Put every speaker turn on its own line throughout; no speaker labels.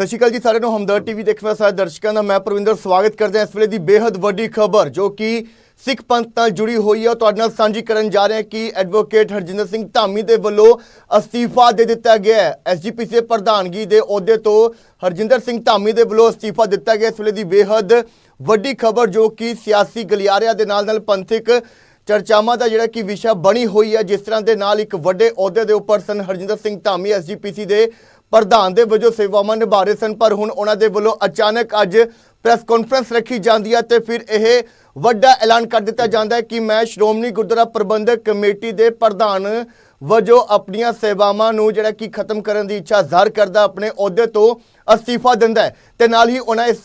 ਸਤਿ ਸ਼੍ਰੀ ਅਕਾਲ ਜੀ, ਸਾਰਿਆਂ ਨੂੰ ਹਮਦਰ ਟੀਵੀ ਦੇਖ ਵਾਲੇ ਸਾਰੇ ਦਰਸ਼ਕਾਂ ਦਾ ਮੈਂ ਪ੍ਰਵਿੰਦਰ ਸਵਾਗਤ ਕਰਦਾ ਹਾਂ ਇਸ ਵੇਲੇ ਦੀ ਬੇਹੱਦ ਵੱਡੀ ਖਬਰ, ਜੋ ਕਿ ਸਿੱਖ ਪੰਥ ਨਾਲ ਜੁੜੀ ਹੋਈ ਹੈ। ਤੁਹਾਡੇ ਨਾਲ ਸਾਂਝੀ ਕਰਨ ਜਾ ਰਹੇ ਹਾਂ ਕਿ ਐਡਵੋਕੇਟ ਹਰਜਿੰਦਰ ਸਿੰਘ ਧਾਮੀ ਦੇ ਵੱਲੋਂ ਅਸਤੀਫਾ ਦੇ ਦਿੱਤਾ ਗਿਆ ਹੈ। ਐਸਜੀਪੀਸੀ ਦੇ ਪ੍ਰਧਾਨਗੀ ਦੇ ਅਹੁਦੇ ਤੋਂ ਹਰਜਿੰਦਰ ਸਿੰਘ ਧਾਮੀ ਦੇ ਵੱਲੋਂ ਅਸਤੀਫਾ ਦਿੱਤਾ ਗਿਆ। ਇਸ ਵੇਲੇ ਦੀ ਬੇਹੱਦ ਵੱਡੀ ਖਬਰ, ਜੋ ਕਿ ਸਿਆਸੀ ਗਲਿਆਰਿਆਂ ਦੇ ਨਾਲ ਨਾਲ ਪੰਥਿਕ ਚਰਚਾਵਾਂ ਦਾ ਜਿਹੜਾ ਕਿ ਵਿਸ਼ਾ ਬਣੀ ਹੋਈ ਹੈ, ਜਿਸ ਤਰ੍ਹਾਂ ਦੇ ਨਾਲ ਇੱਕ ਵੱਡੇ ਅਹੁਦੇ ਦੇ ਉੱਪਰ ਸਨ ਹਰਜਿੰਦਰ ਸਿੰਘ ਧਾਮੀ ਐਸਜੀਪੀਸੀ ਦੇ ਪ੍ਰਧਾਨ ਦੇ ਵਜੋਂ ਸੇਵਾਵਾਂ ਨਿਭਾ ਰਹੇ ਸਨ, ਪਰ ਹੁਣ ਉਹਨਾਂ ਦੇ ਵੱਲੋਂ ਅਚਾਨਕ ਅੱਜ ਪ੍ਰੈਸ ਕਾਨਫਰੰਸ ਰੱਖੀ ਜਾਂਦੀ ਹੈ ਤੇ ਫਿਰ ਇਹ ਵੱਡਾ ਐਲਾਨ ਕਰ ਦਿੱਤਾ ਜਾਂਦਾ ਹੈ ਕਿ ਮੈਂ ਸ਼੍ਰੋਮਣੀ ਗੁਰਦੁਆਰਾ ਪ੍ਰਬੰਧਕ ਕਮੇਟੀ ਦੇ ਪ੍ਰਧਾਨ ਵਜੋਂ ਆਪਣੀਆਂ ਸੇਵਾਵਾਂ ਨੂੰ ਜਿਹੜਾ ਕਿ ਖਤਮ ਕਰਨ ਦੀ ਇੱਛਾ ਜ਼ਾਹਰ ਕਰਦਾ ਆਪਣੇ ਅਹੁਦੇ ਤੋਂ ਅਸਤੀਫਾ ਦਿੰਦਾ ਹੈ ਤੇ ਨਾਲ ਹੀ ਉਹਨਾਂ ਇਸ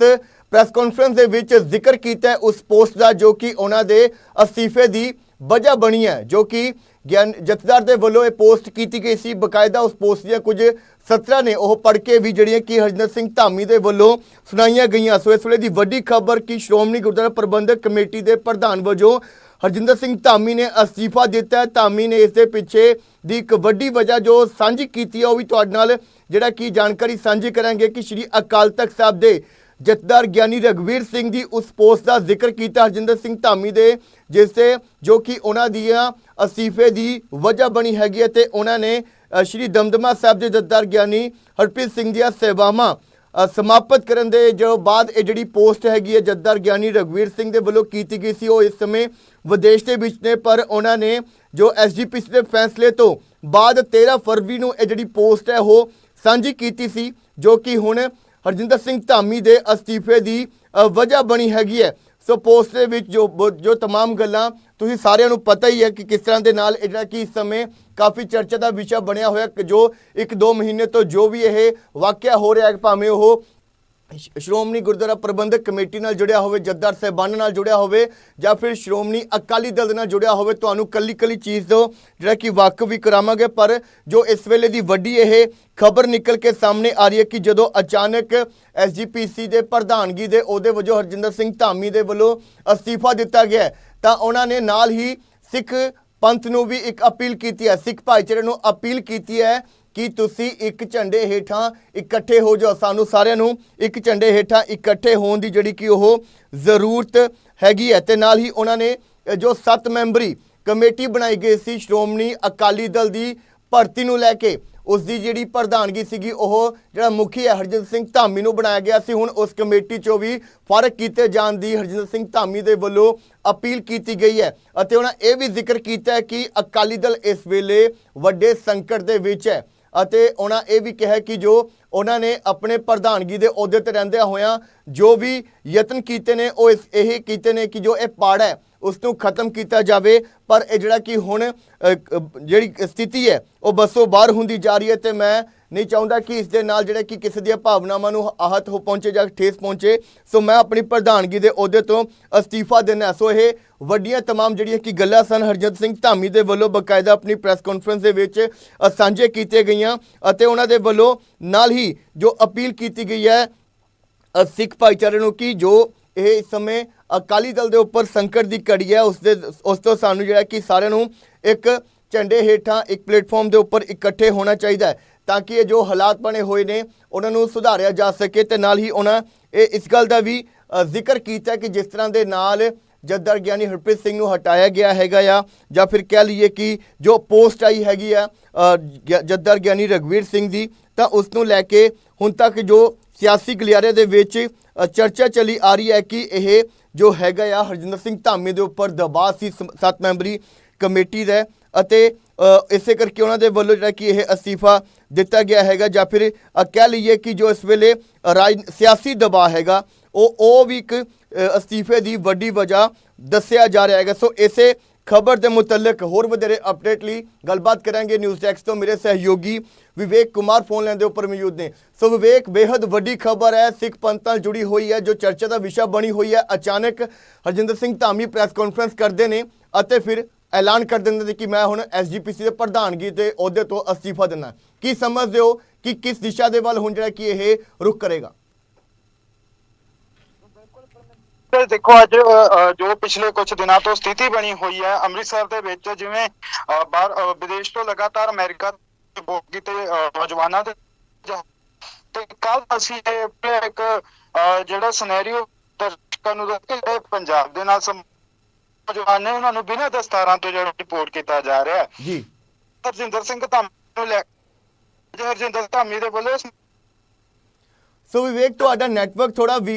ਪ੍ਰੈਸ ਕਾਨਫਰੰਸ ਦੇ ਵਿੱਚ ਜ਼ਿਕਰ ਕੀਤਾ ਹੈ, ਉਸ ਪੋਸਟ ਦਾ ਜੋ ਕਿ ਉਹਨਾਂ ਦੇ ਅਸਤੀਫੇ ਦੀ ਵਜ੍ਹਾ ਬਣੀ ਹੈ, ਜੋ ਕਿ ਗਿਆਨ ਜਥੇਦਾਰ ਦੇ ਵੱਲੋਂ ਇਹ ਪੋਸਟ ਕੀਤੀ ਗਈ ਸੀ। ਬਕਾਇਦਾ ਉਸ ਪੋਸਟ ਦੀਆਂ ਕੁਝ ਸਤਰਾਂ ਨੇ ਉਹ ਪੜ੍ਹ ਕੇ ਵੀ ਜਿਹੜੀਆਂ ਕਿ ਹਰਜਿੰਦਰ ਸਿੰਘ ਧਾਮੀ ਦੇ ਵੱਲੋਂ ਸੁਣਾਈਆਂ ਗਈਆਂ। ਸੋ ਇਸ ਵੇਲੇ ਦੀ ਵੱਡੀ ਖਬਰ ਕਿ ਸ਼੍ਰੋਮਣੀ ਗੁਰਦੁਆਰਾ ਪ੍ਰਬੰਧਕ ਕਮੇਟੀ ਦੇ ਪ੍ਰਧਾਨ ਵਜੋਂ ਹਰਜਿੰਦਰ ਸਿੰਘ ਧਾਮੀ ਨੇ ਅਸਤੀਫਾ ਦਿੱਤਾ। ਹੈ ਧਾਮੀ ਨੇ ਇਸ ਦੇ ਪਿੱਛੇ ਦੀ ਇੱਕ ਵੱਡੀ ਵਜ੍ਹਾ ਜੋ ਸਾਂਝੀ ਕੀਤੀ ਹੈ ਉਹ ਵੀ ਤੁਹਾਡੇ ਨਾਲ ਜਿਹੜਾ ਕਿ ਜਾਣਕਾਰੀ ਸਾਂਝੀ ਕਰਾਂਗੇ ਕਿ ਸ਼੍ਰੀ ਅਕਾਲ ਤਖਤ ਸਾਹਿਬ ਦੇ ਜਥੇਦਾਰ ਗਿਆਨੀ ਰਗਵੀਰ ਸਿੰਘ ਦੀ ਉਸ ਪੋਸਟ ਦਾ ਜ਼ਿਕਰ ਕੀਤਾ ਹਰਜਿੰਦਰ ਸਿੰਘ ਧਾਮੀ ਦੇ, ਜਿਸ ਤੇ ਜੋ ਕਿ ਉਹਨਾਂ ਦੀਆਂ ਅਸਤੀਫੇ ਦੀ ਵਜ੍ਹਾ ਬਣੀ ਹੈਗੀ ਹੈ ਤੇ ਉਹਨਾਂ ਨੇ ਸ਼੍ਰੀ ਦਮਦਮਾ ਸਾਹਿਬ ਦੇ ਜਥੇਦਾਰ ਗਿਆਨੀ ਹਰਪ੍ਰੀਤ ਸਿੰਘ ਦੀਆਂ ਸੇਵਾਵਾਂ ਸਮਾਪਤ ਕਰਨ ਦੇ ਜੋ ਬਾਅਦ ਇਹ ਜਿਹੜੀ ਪੋਸਟ ਹੈਗੀ ਹੈ ਜਥੇਦਾਰ ਗਿਆਨੀ ਰਗਵੀਰ ਸਿੰਘ ਦੇ ਵੱਲੋਂ ਕੀਤੀ ਗਈ ਸੀ, ਉਹ ਇਸ ਸਮੇਂ ਵਿਦੇਸ਼ ਦੇ ਵਿੱਚ ਨੇ, ਪਰ ਉਹਨਾਂ ਨੇ ਜੋ ਐਸਜੀਪੀਸੀ ਦੇ ਫੈਸਲੇ ਤੋਂ ਬਾਅਦ 13 ਫਰਵਰੀ ਨੂੰ ਇਹ ਜਿਹੜੀ ਪੋਸਟ ਹੈ, ਉਹ ਸਾਂਝੀ ਕੀਤੀ ਸੀ, ਜੋ ਕਿ ਹੁਣ ਹਰਜਿੰਦਰ ਸਿੰਘ ਧਾਮੀ ਦੇ ਅਸਤੀਫੇ ਦੀ ਵਜ੍ਹਾ ਬਣੀ ਹੈਗੀ ਹੈ। ਸੋ ਪੋਸਟ ਦੇ ਵਿੱਚ ਜੋ ਬ- ਜੋ तमाम ਗੱਲਾਂ ਤੁਸੀਂ ਸਾਰਿਆਂ ਨੂੰ ਪਤਾ ਹੀ ਹੈ ਕਿ ਕਿਸ ਤਰ੍ਹਾਂ ਦੇ ਨਾਲ ਇਹ ਜਿਹੜਾ ਕਿ ਇਸ ਸਮੇਂ ਕਾਫੀ ਚਰਚਾ ਦਾ ਵਿਸ਼ਾ ਬਣਿਆ ਹੋਇਆ ਕਿ ਜੋ ਇੱਕ ਦੋ ਮਹੀਨੇ ਤੋਂ ਜੋ ਵੀ ਇਹ ਵਾਕਿਆ ਹੋ ਰਿਹਾ ਹੈ ਭਾਵੇਂ ਉਹ ਸ਼- ਸ਼੍ਰੋਮਣੀ ਗੁਰਦੁਆਰਾ ਪ੍ਰਬੰਧਕ ਕਮੇਟੀ ਨਾਲ ਜੁੜਿਆ ਹੋਵੇ, ਜੱਦਾਰ ਸਾਹਿਬਾਨ ਨਾਲ ਜੁੜਿਆ ਹੋਵੇ ਜਾਂ ਫਿਰ ਸ਼੍ਰੋਮਣੀ ਅਕਾਲੀ ਦਲ ਦੇ ਨਾਲ ਜੁੜਿਆ ਹੋਵੇ, ਤੁਹਾਨੂੰ ਕੱਲੀ ਕੱਲੀ ਚੀਜ਼ ਤੋਂ ਜਿਹੜਾ ਕਿ ਵਾਕਫ ਵੀ ਕਰਾਵਾਂਗੇ। ਪਰ ਜੋ ਇਸ ਵੇਲੇ ਦੀ ਵੱਡੀ ਇਹ ਖਬਰ ਨਿਕਲ ਕੇ ਸਾਹਮਣੇ ਆ ਰਹੀ ਹੈ ਕਿ ਜਦੋਂ ਅਚਾਨਕ ਐਸਜੀਪੀਸੀ ਦੇ ਪ੍ਰਧਾਨਗੀ ਦੇ ਉਹਦੇ ਵਜੋਂ ਹਰਜਿੰਦਰ ਸਿੰਘ ਧਾਮੀ ਦੇ ਵੱਲੋਂ ਅਸਤੀਫਾ ਦਿੱਤਾ ਗਿਆ ਤਾਂ ਉਹਨਾਂ ਨੇ ਨਾਲ ਹੀ ਸਿੱਖ ਪੰਥ ਨੂੰ ਵੀ ਇੱਕ ਅਪੀਲ ਕੀਤੀ ਹੈ, ਸਿੱਖ ਭਾਈਚਾਰੇ ਨੂੰ ਅਪੀਲ ਕੀਤੀ ਹੈ ਕਿ ਤੁਸੀਂ ਇੱਕ ਝੰਡੇ ਹੇਠਾਂ ਇਕੱਠੇ ਹੋ ਜਾਓ? ਸਾਨੂੰ ਸਾਰਿਆਂ ਨੂੰ ਇੱਕ ਝੰਡੇ ਹੇਠਾਂ ਇਕੱਠੇ ਹੋਣ ਦੀ ਜਿਹੜੀ ਕਿ ਉਹ ਜ਼ਰੂਰਤ ਹੈਗੀ ਹੈ। ਤੇ ਨਾਲ ਹੀ ਉਹਨਾਂ ਨੇ ਜੋ 7 ਮੈਂਬਰੀ ਕਮੇਟੀ ਬਣਾਈ ਗਈ ਸੀ, ਸ਼੍ਰੋਮਣੀ ਅਕਾਲੀ ਦਲ ਦੀ ਭਰਤੀ ਨੂੰ ਲੈ ਕੇ, ਉਸ ਦੀ ਜਿਹੜੀ ਪ੍ਰਧਾਨਗੀ ਸੀਗੀ, ਉਹ ਜਿਹੜਾ ਮੁਖੀ ਹੈ ਹਰਜਿੰਦਰ ਸਿੰਘ ਧਾਮੀ ਨੂੰ ਬਣਾਇਆ ਗਿਆ ਸੀ। ਹੁਣ ਉਸ ਕਮੇਟੀ ਚੋਂ ਵੀ ਫ਼ਰਕ ਕੀਤੇ ਜਾਣ ਦੀ ਹਰਜਿੰਦਰ ਸਿੰਘ ਧਾਮੀ ਦੇ ਵੱਲੋਂ ਅਪੀਲ ਕੀਤੀ ਗਈ ਹੈ। ਅਤੇ ਉਹਨਾਂ ਇਹ ਵੀ ਜ਼ਿਕਰ ਕੀਤਾ ਹੈ ਕਿ ਅਕਾਲੀ ਦਲ ਇਸ ਵੇਲੇ ਵੱਡੇ ਸੰਕਟ ਦੇ ਵਿੱਚ ਹੈ। ਅਤੇ ਉਹਨਾਂ ਇਹ ਵੀ ਕਿਹਾ ਕਿ ਜੋ ਉਹਨਾਂ ਨੇ ਆਪਣੇ ਪ੍ਰਧਾਨਗੀ ਦੇ ਅਹੁਦੇ ਤੇ ਰਹਿੰਦਿਆਂ ਹੋਇਆਂ ਜੋ ਵੀ ਯਤਨ ਕੀਤੇ ਨੇ, ਉਹ ਇਸ ਇਹ ਕੀਤੇ ਨੇ ਕਿ ਜੋ ਇਹ ਪਾੜ ਹੈ ਉਸ ਨੂੰ ਖਤਮ ਕੀਤਾ ਜਾਵੇ। ਪਰ ਇਹ ਜਿਹੜਾ ਕਿ ਹੁਣ ਜਿਹੜੀ ਸਥਿਤੀ ਹੈ, ਉਹ ਬਸੋਂ ਬਾਹਰ ਹੁੰਦੀ ਜਾ ਰਹੀ ਹੈ ਤੇ ਮੈਂ ਨਹੀਂ ਚਾਹੁੰਦਾ ਕਿ ਇਸ ਦੇ ਨਾਲ ਜਿਹੜਾ ਕਿ ਕਿਸੇ ਦੀਆਂ ਭਾਵਨਾਵਾਂ ਨੂੰ ਆਹਤ ਹੋ ਪਹੁੰਚੇ ਜਾਂ ਠੇਸ ਪਹੁੰਚੇ ਸੋ ਮੈਂ ਆਪਣੀ ਪ੍ਰਧਾਨਗੀ ਦੇ ਅਹੁਦੇ ਤੋਂ ਅਸਤੀਫਾ ਦੇਣਾ ਸੋ ਇਹ ਵੱਡੀਆਂ तमाम ਜਿਹੜੀਆਂ ਕਿ ਗੱਲਾਂ ਸਨ ਹਰਜਿੰਦਰ ਸਿੰਘ ਧਾਮੀ ਦੇ ਵੱਲੋਂ ਬਕਾਇਦਾ ਆਪਣੀ ਪ੍ਰੈਸ ਕਾਨਫਰੰਸ ਦੇ ਵਿੱਚ ਅ, ਸਾਂਝੇ ਕੀਤੇ ਗਈਆਂ ਅਤੇ ਉਹਨਾਂ ਦੇ ਵੱਲੋਂ ਨਾਲ ਹੀ ਜੋ ਅਪੀਲ ਕੀਤੀ ਗਈ ਹੈ ਅ, ਸਿੱਖ ਭਾਈਚਾਰੇ ਨੂੰ ਕਿ ਜੋ ਇਹ ਇਸ ਸਮੇਂ ਅਕਾਲੀ ਦਲ ਦੇ ਉੱਪਰ ਸੰਕਟ ਦੀ ਘੜੀ ਹੈ ਉਸ ਦੇ ਉਸ ਤੋਂ ਸਾਨੂੰ ਜਿਹੜਾ ਕਿ ਸਾਰਿਆਂ ਨੂੰ ਇੱਕ ਝੰਡੇ ਹੇਠਾਂ ਇੱਕ ਪਲੇਟਫਾਰਮ ਦੇ ਉੱਪਰ ਇਕੱਠੇ ਹੋਣਾ ਚਾਹੀਦਾ ਹੈ ਤਾਂ ਕਿ ਇਹ ਜੋ ਹਾਲਾਤ ਬਣੇ ਹੋਏ ਨੇ ਉਹਨਾਂ ਨੂੰ ਸੁਧਾਰਿਆ ਜਾ ਸਕੇ ਤੇ ਨਾਲ ਹੀ ਉਹਨਾਂ ਇਹ ਇਸ ਗੱਲ ਦਾ ਵੀ ਜ਼ਿਕਰ ਕੀਤਾ ਕਿ ਜਿਸ ਤਰ੍ਹਾਂ ਦੇ ਨਾਲ ਜੱਦਰ ਗਿਆਨੀ ਹਰਪ੍ਰੀਤ ਸਿੰਘ ਨੂੰ ਹਟਾਇਆ ਗਿਆ ਹੈਗਾ ਆ ਜਾਂ ਫਿਰ ਕਹਿ ਲਈਏ ਕਿ ਜੋ ਪੋਸਟ ਆਈ ਹੈਗੀ ਆ ਅ, ਗ- ਜੱਦਰ ਗਿਆਨੀ ਰਗਵੀਰ ਸਿੰਘ ਦੀ ਤਾਂ ਉਸ ਨੂੰ ਲੈ ਕੇ ਹੁਣ ਤੱਕ ਜੋ ਸਿਆਸੀ ਗਲਿਆਰੇ ਦੇ ਵਿੱਚ ਚਰਚਾ ਚੱਲੀ ਆ ਰਹੀ ਹੈ ਕਿ ਇਹ ਜੋ ਹੈਗਾ ਆ ਹਰਜਿੰਦਰ ਸਿੰਘ ਧਾਮੀ ਦੇ ਉੱਪਰ ਦਬਾਅ ਸੀ ਸੱਤ ਮੈਂਬਰੀ ਕਮੇਟੀ ਦਾ ਅਤੇ ਇਸੇ ਕਰਕੇ ਉਹਨਾਂ ਦੇ ਵੱਲੋਂ ਜਿਹੜਾ ਕਿ ਇਹ ਅਸਤੀਫਾ ਦਿੱਤਾ ਗਿਆ ਹੈਗਾ ਜਾਂ ਫਿਰ ਕਹਿ ਲਈਏ ਕਿ ਜੋ ਇਸ ਵੇਲੇ ਰਾਜ, ਸਿਆਸੀ ਦਬਾਅ ਹੈਗਾ, ਉਹ ਉਹ ਵੀ ਇੱਕ ਅਸਤੀਫੇ ਦੀ ਵੱਡੀ ਵਜ੍ਹਾ ਦੱਸਿਆ ਜਾ ਰਿਹਾ ਹੈਗਾ। ਸੋ ਇਸੇ ਖਬਰ ਦੇ ਮੁਤਲਕ ਹੋਰ ਵਧੇਰੇ ਅਪਡੇਟ ਲਈ ਗੱਲਬਾਤ ਕਰਾਂਗੇ ਨਿਊਜ਼ ਟੈਕਸ ਤੋਂ। ਮੇਰੇ ਸਹਿਯੋਗੀ ਵਿਵੇਕ ਕੁਮਾਰ ਫੋਨ ਲੈਣ ਦੇ ਉੱਪਰ ਮੌਜੂਦ ਨੇ। ਸੋ ਵਿਵੇਕ ਬੇहद ਵੱਡੀ ਖਬਰ ਹੈ, ਸਿੱਖ ਪੰਥ ਨਾਲ ਜੁੜੀ ਹੋਈ ਹੈ, ਜੋ ਚਰਚਾ ਦਾ ਵਿਸ਼ਾ ਬਣੀ ਹੋਈ ਹੈ। ਅਚਾਨਕ ਹਰਜਿੰਦਰ ਸਿੰਘ ਧਾਮੀ ਪ੍ਰੈਸ ਕਾਨਫਰੰਸ ਕਰਦੇ ਨੇ ਅਤੇ ਫਿਰ ਐਲਾਨ ਕਰ ਦਿੰਦੇ ਨੇ ਕਿ ਮੈਂ ਹੁਣ ਐਸਜੀਪੀਸੀ ਦੇ ਪ੍ਰਧਾਨਗੀ ਦੇ ਅਹੁਦੇ ਤੋਂ ਅਸਤੀਫਾ ਦਿੰਦਾ। ਕੀ ਸਮਝਦੇ ਹੋ ਕਿ ਕਿਸ ਦਿਸ਼ਾ ਦੇ ਵੱਲ ਹੁਣ ਜਿਹੜਾ ਕਿ ਇਹ ਰੁਖ ਕਰੇਗਾ?
ਦੇਖੋ ਅੱਜ ਜੋ ਪਿਛਲੇ ਕੁਝ ਦਿਨਾਂ ਤੋਂ ਸਥਿਤੀ ਬਣੀ ਹੋਈ ਹੈ ਅੰਮ੍ਰਿਤਸਰ ਦੇ ਵਿੱਚ ਜਿਵੇਂ ਬਾਹਰ ਵਿਦੇਸ਼ ਤੋਂ ਲਗਾਤਾਰ ਅਮਰੀਕਾ ਦੇ ਬੋਗੀ ਤੇ ਨੌਜਵਾਨਾਂ ਦੇ ਤੇ ਕੱਲ ਅਸੀਂ ਇਹ ਇੱਕ ਜਿਹੜਾ ਸਿਨੈਰੀਓ ਦਰਸ਼ਕਾਂ ਨੂੰ ਦੱਸ ਕੇ ਜਿਹੜੇ ਪੰਜਾਬ ਦੇ ਨਾਲ ਨੌਜਵਾਨ ਨੇ ਉਹਨਾਂ ਨੂੰ ਬਿਨਾਂ ਦਸਤਾਰਾਂ ਤੋਂ ਜਿਹੜਾ ਰਿਪੋਰਟ ਕੀਤਾ ਜਾ ਰਿਹਾ ਹੈ।
ਜੀ।
ਹਰਜਿੰਦਰ ਸਿੰਘ ਧਾਮੀ ਨੂੰ ਲੈ ਹਰਜਿੰਦਰ ਧਾਮੀ ਦੇ ਵੱਲੋਂ
ਸੋ ਵਿਵੇਕ ਤੁਹਾਡਾ ਨੈਟਵਰਕ ਥੋੜਾ ਵੀ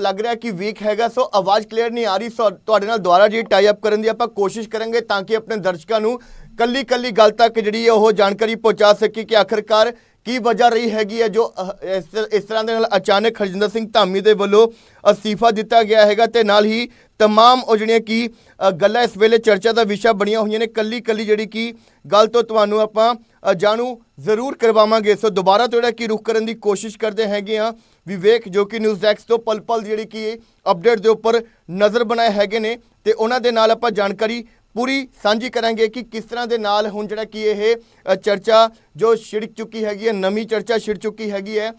ਲੱਗ ਰਿਹਾ ਕਿ ਵੀਕ ਹੈਗਾ। ਸੋ ਆਵਾਜ਼ ਕਲੀਅਰ ਨਹੀਂ ਆ ਰਹੀ। ਸੋ ਤੁਹਾਡੇ ਨਾਲ ਦੁਬਾਰਾ ਜੀ ਟਾਈ ਅਪ ਕਰਨ ਦੀ ਆਪਾਂ ਕੋਸ਼ਿਸ਼ ਕਰਾਂਗੇ ਤਾਂ ਕਿ ਆਪਣੇ ਦਰਸ਼ਕਾਂ ਨੂੰ ਕੱਲੀ ਕੱਲੀ ਗੱਲ ਤੱਕ ਜਿਹੜੀ ਹੈ ਉਹ ਜਾਣਕਾਰੀ ਪਹੁੰਚਾ ਸਕੀ ਕਿ ਆਖਰਕਾਰ ਕੀ ਵਜ੍ਹਾ ਰਹੀ ਹੈਗੀ ਹੈ ਜੋ ਇਸ ਇਸ ਤਰ੍ਹਾਂ ਦੇ ਨਾਲ ਅਚਾਨਕ ਹਰਜਿੰਦਰ ਸਿੰਘ ਧਾਮੀ ਦੇ ਵੱਲੋਂ ਅਸਤੀਫਾ ਦਿੱਤਾ ਗਿਆ ਹੈਗਾ ਤੇ ਨਾਲ ਹੀ ਤਮਾਮ ਉਹ ਜਿਹੜੀਆਂ ਕਿ ਗੱਲਾਂ ਇਸ ਵੇਲੇ ਚਰਚਾ ਦਾ ਵਿਸ਼ਾ ਬਣੀਆਂ ਹੋਈਆਂ ਨੇ। ਕੱਲੀ ਕੱਲੀ ਜਿਹੜੀ ਕਿ ਗੱਲ ਤੋਂ ਤੁਹਾਨੂੰ ਆਪਾਂ ਜਾਣੂ ਜ਼ਰੂਰ ਕਰਵਾਵਾਂਗੇ। ਸੋ ਦੁਬਾਰਾ ਤੋਂ ਜਿਹੜਾ ਕਿ ਰੁਖ ਕਰਨ ਦੀ ਕੋਸ਼ਿਸ਼ ਕਰਦੇ ਹੈਗੇ ਆ ਵਿਵੇਕ, ਜੋ ਕਿ ਨਿਊਜ਼ ਡੈਸਕ ਤੋਂ ਪਲ ਪਲ ਜਿਹੜੀ ਕਿ ਅਪਡੇਟ ਦੇ ਉੱਪਰ ਨਜ਼ਰ ਬਣਾਏ ਹੈਗੇ ਨੇ। ਤੇ ਉਹਨਾਂ ਦੇ ਨਾਲ ਆਪਾਂ ਜਾਣਕਾਰੀ ਪੂਰੀ ਸਾਂਝੀ ਕਰਾਂਗੇ ਕਿ ਕਿਸ ਤਰ੍ਹਾਂ ਦੇ ਨਾਲ ਹੁਣ ਜਿਹੜਾ ਕਿ ਇਹ ਚਰਚਾ ਜੋ ਛਿੜਕ ਚੁੱਕੀ ਹੈਗੀ ਹੈ, ਨਵੀਂ ਚਰਚਾ ਛਿੜ ਚੁੱਕੀ ਹੈਗੀ ਹੈ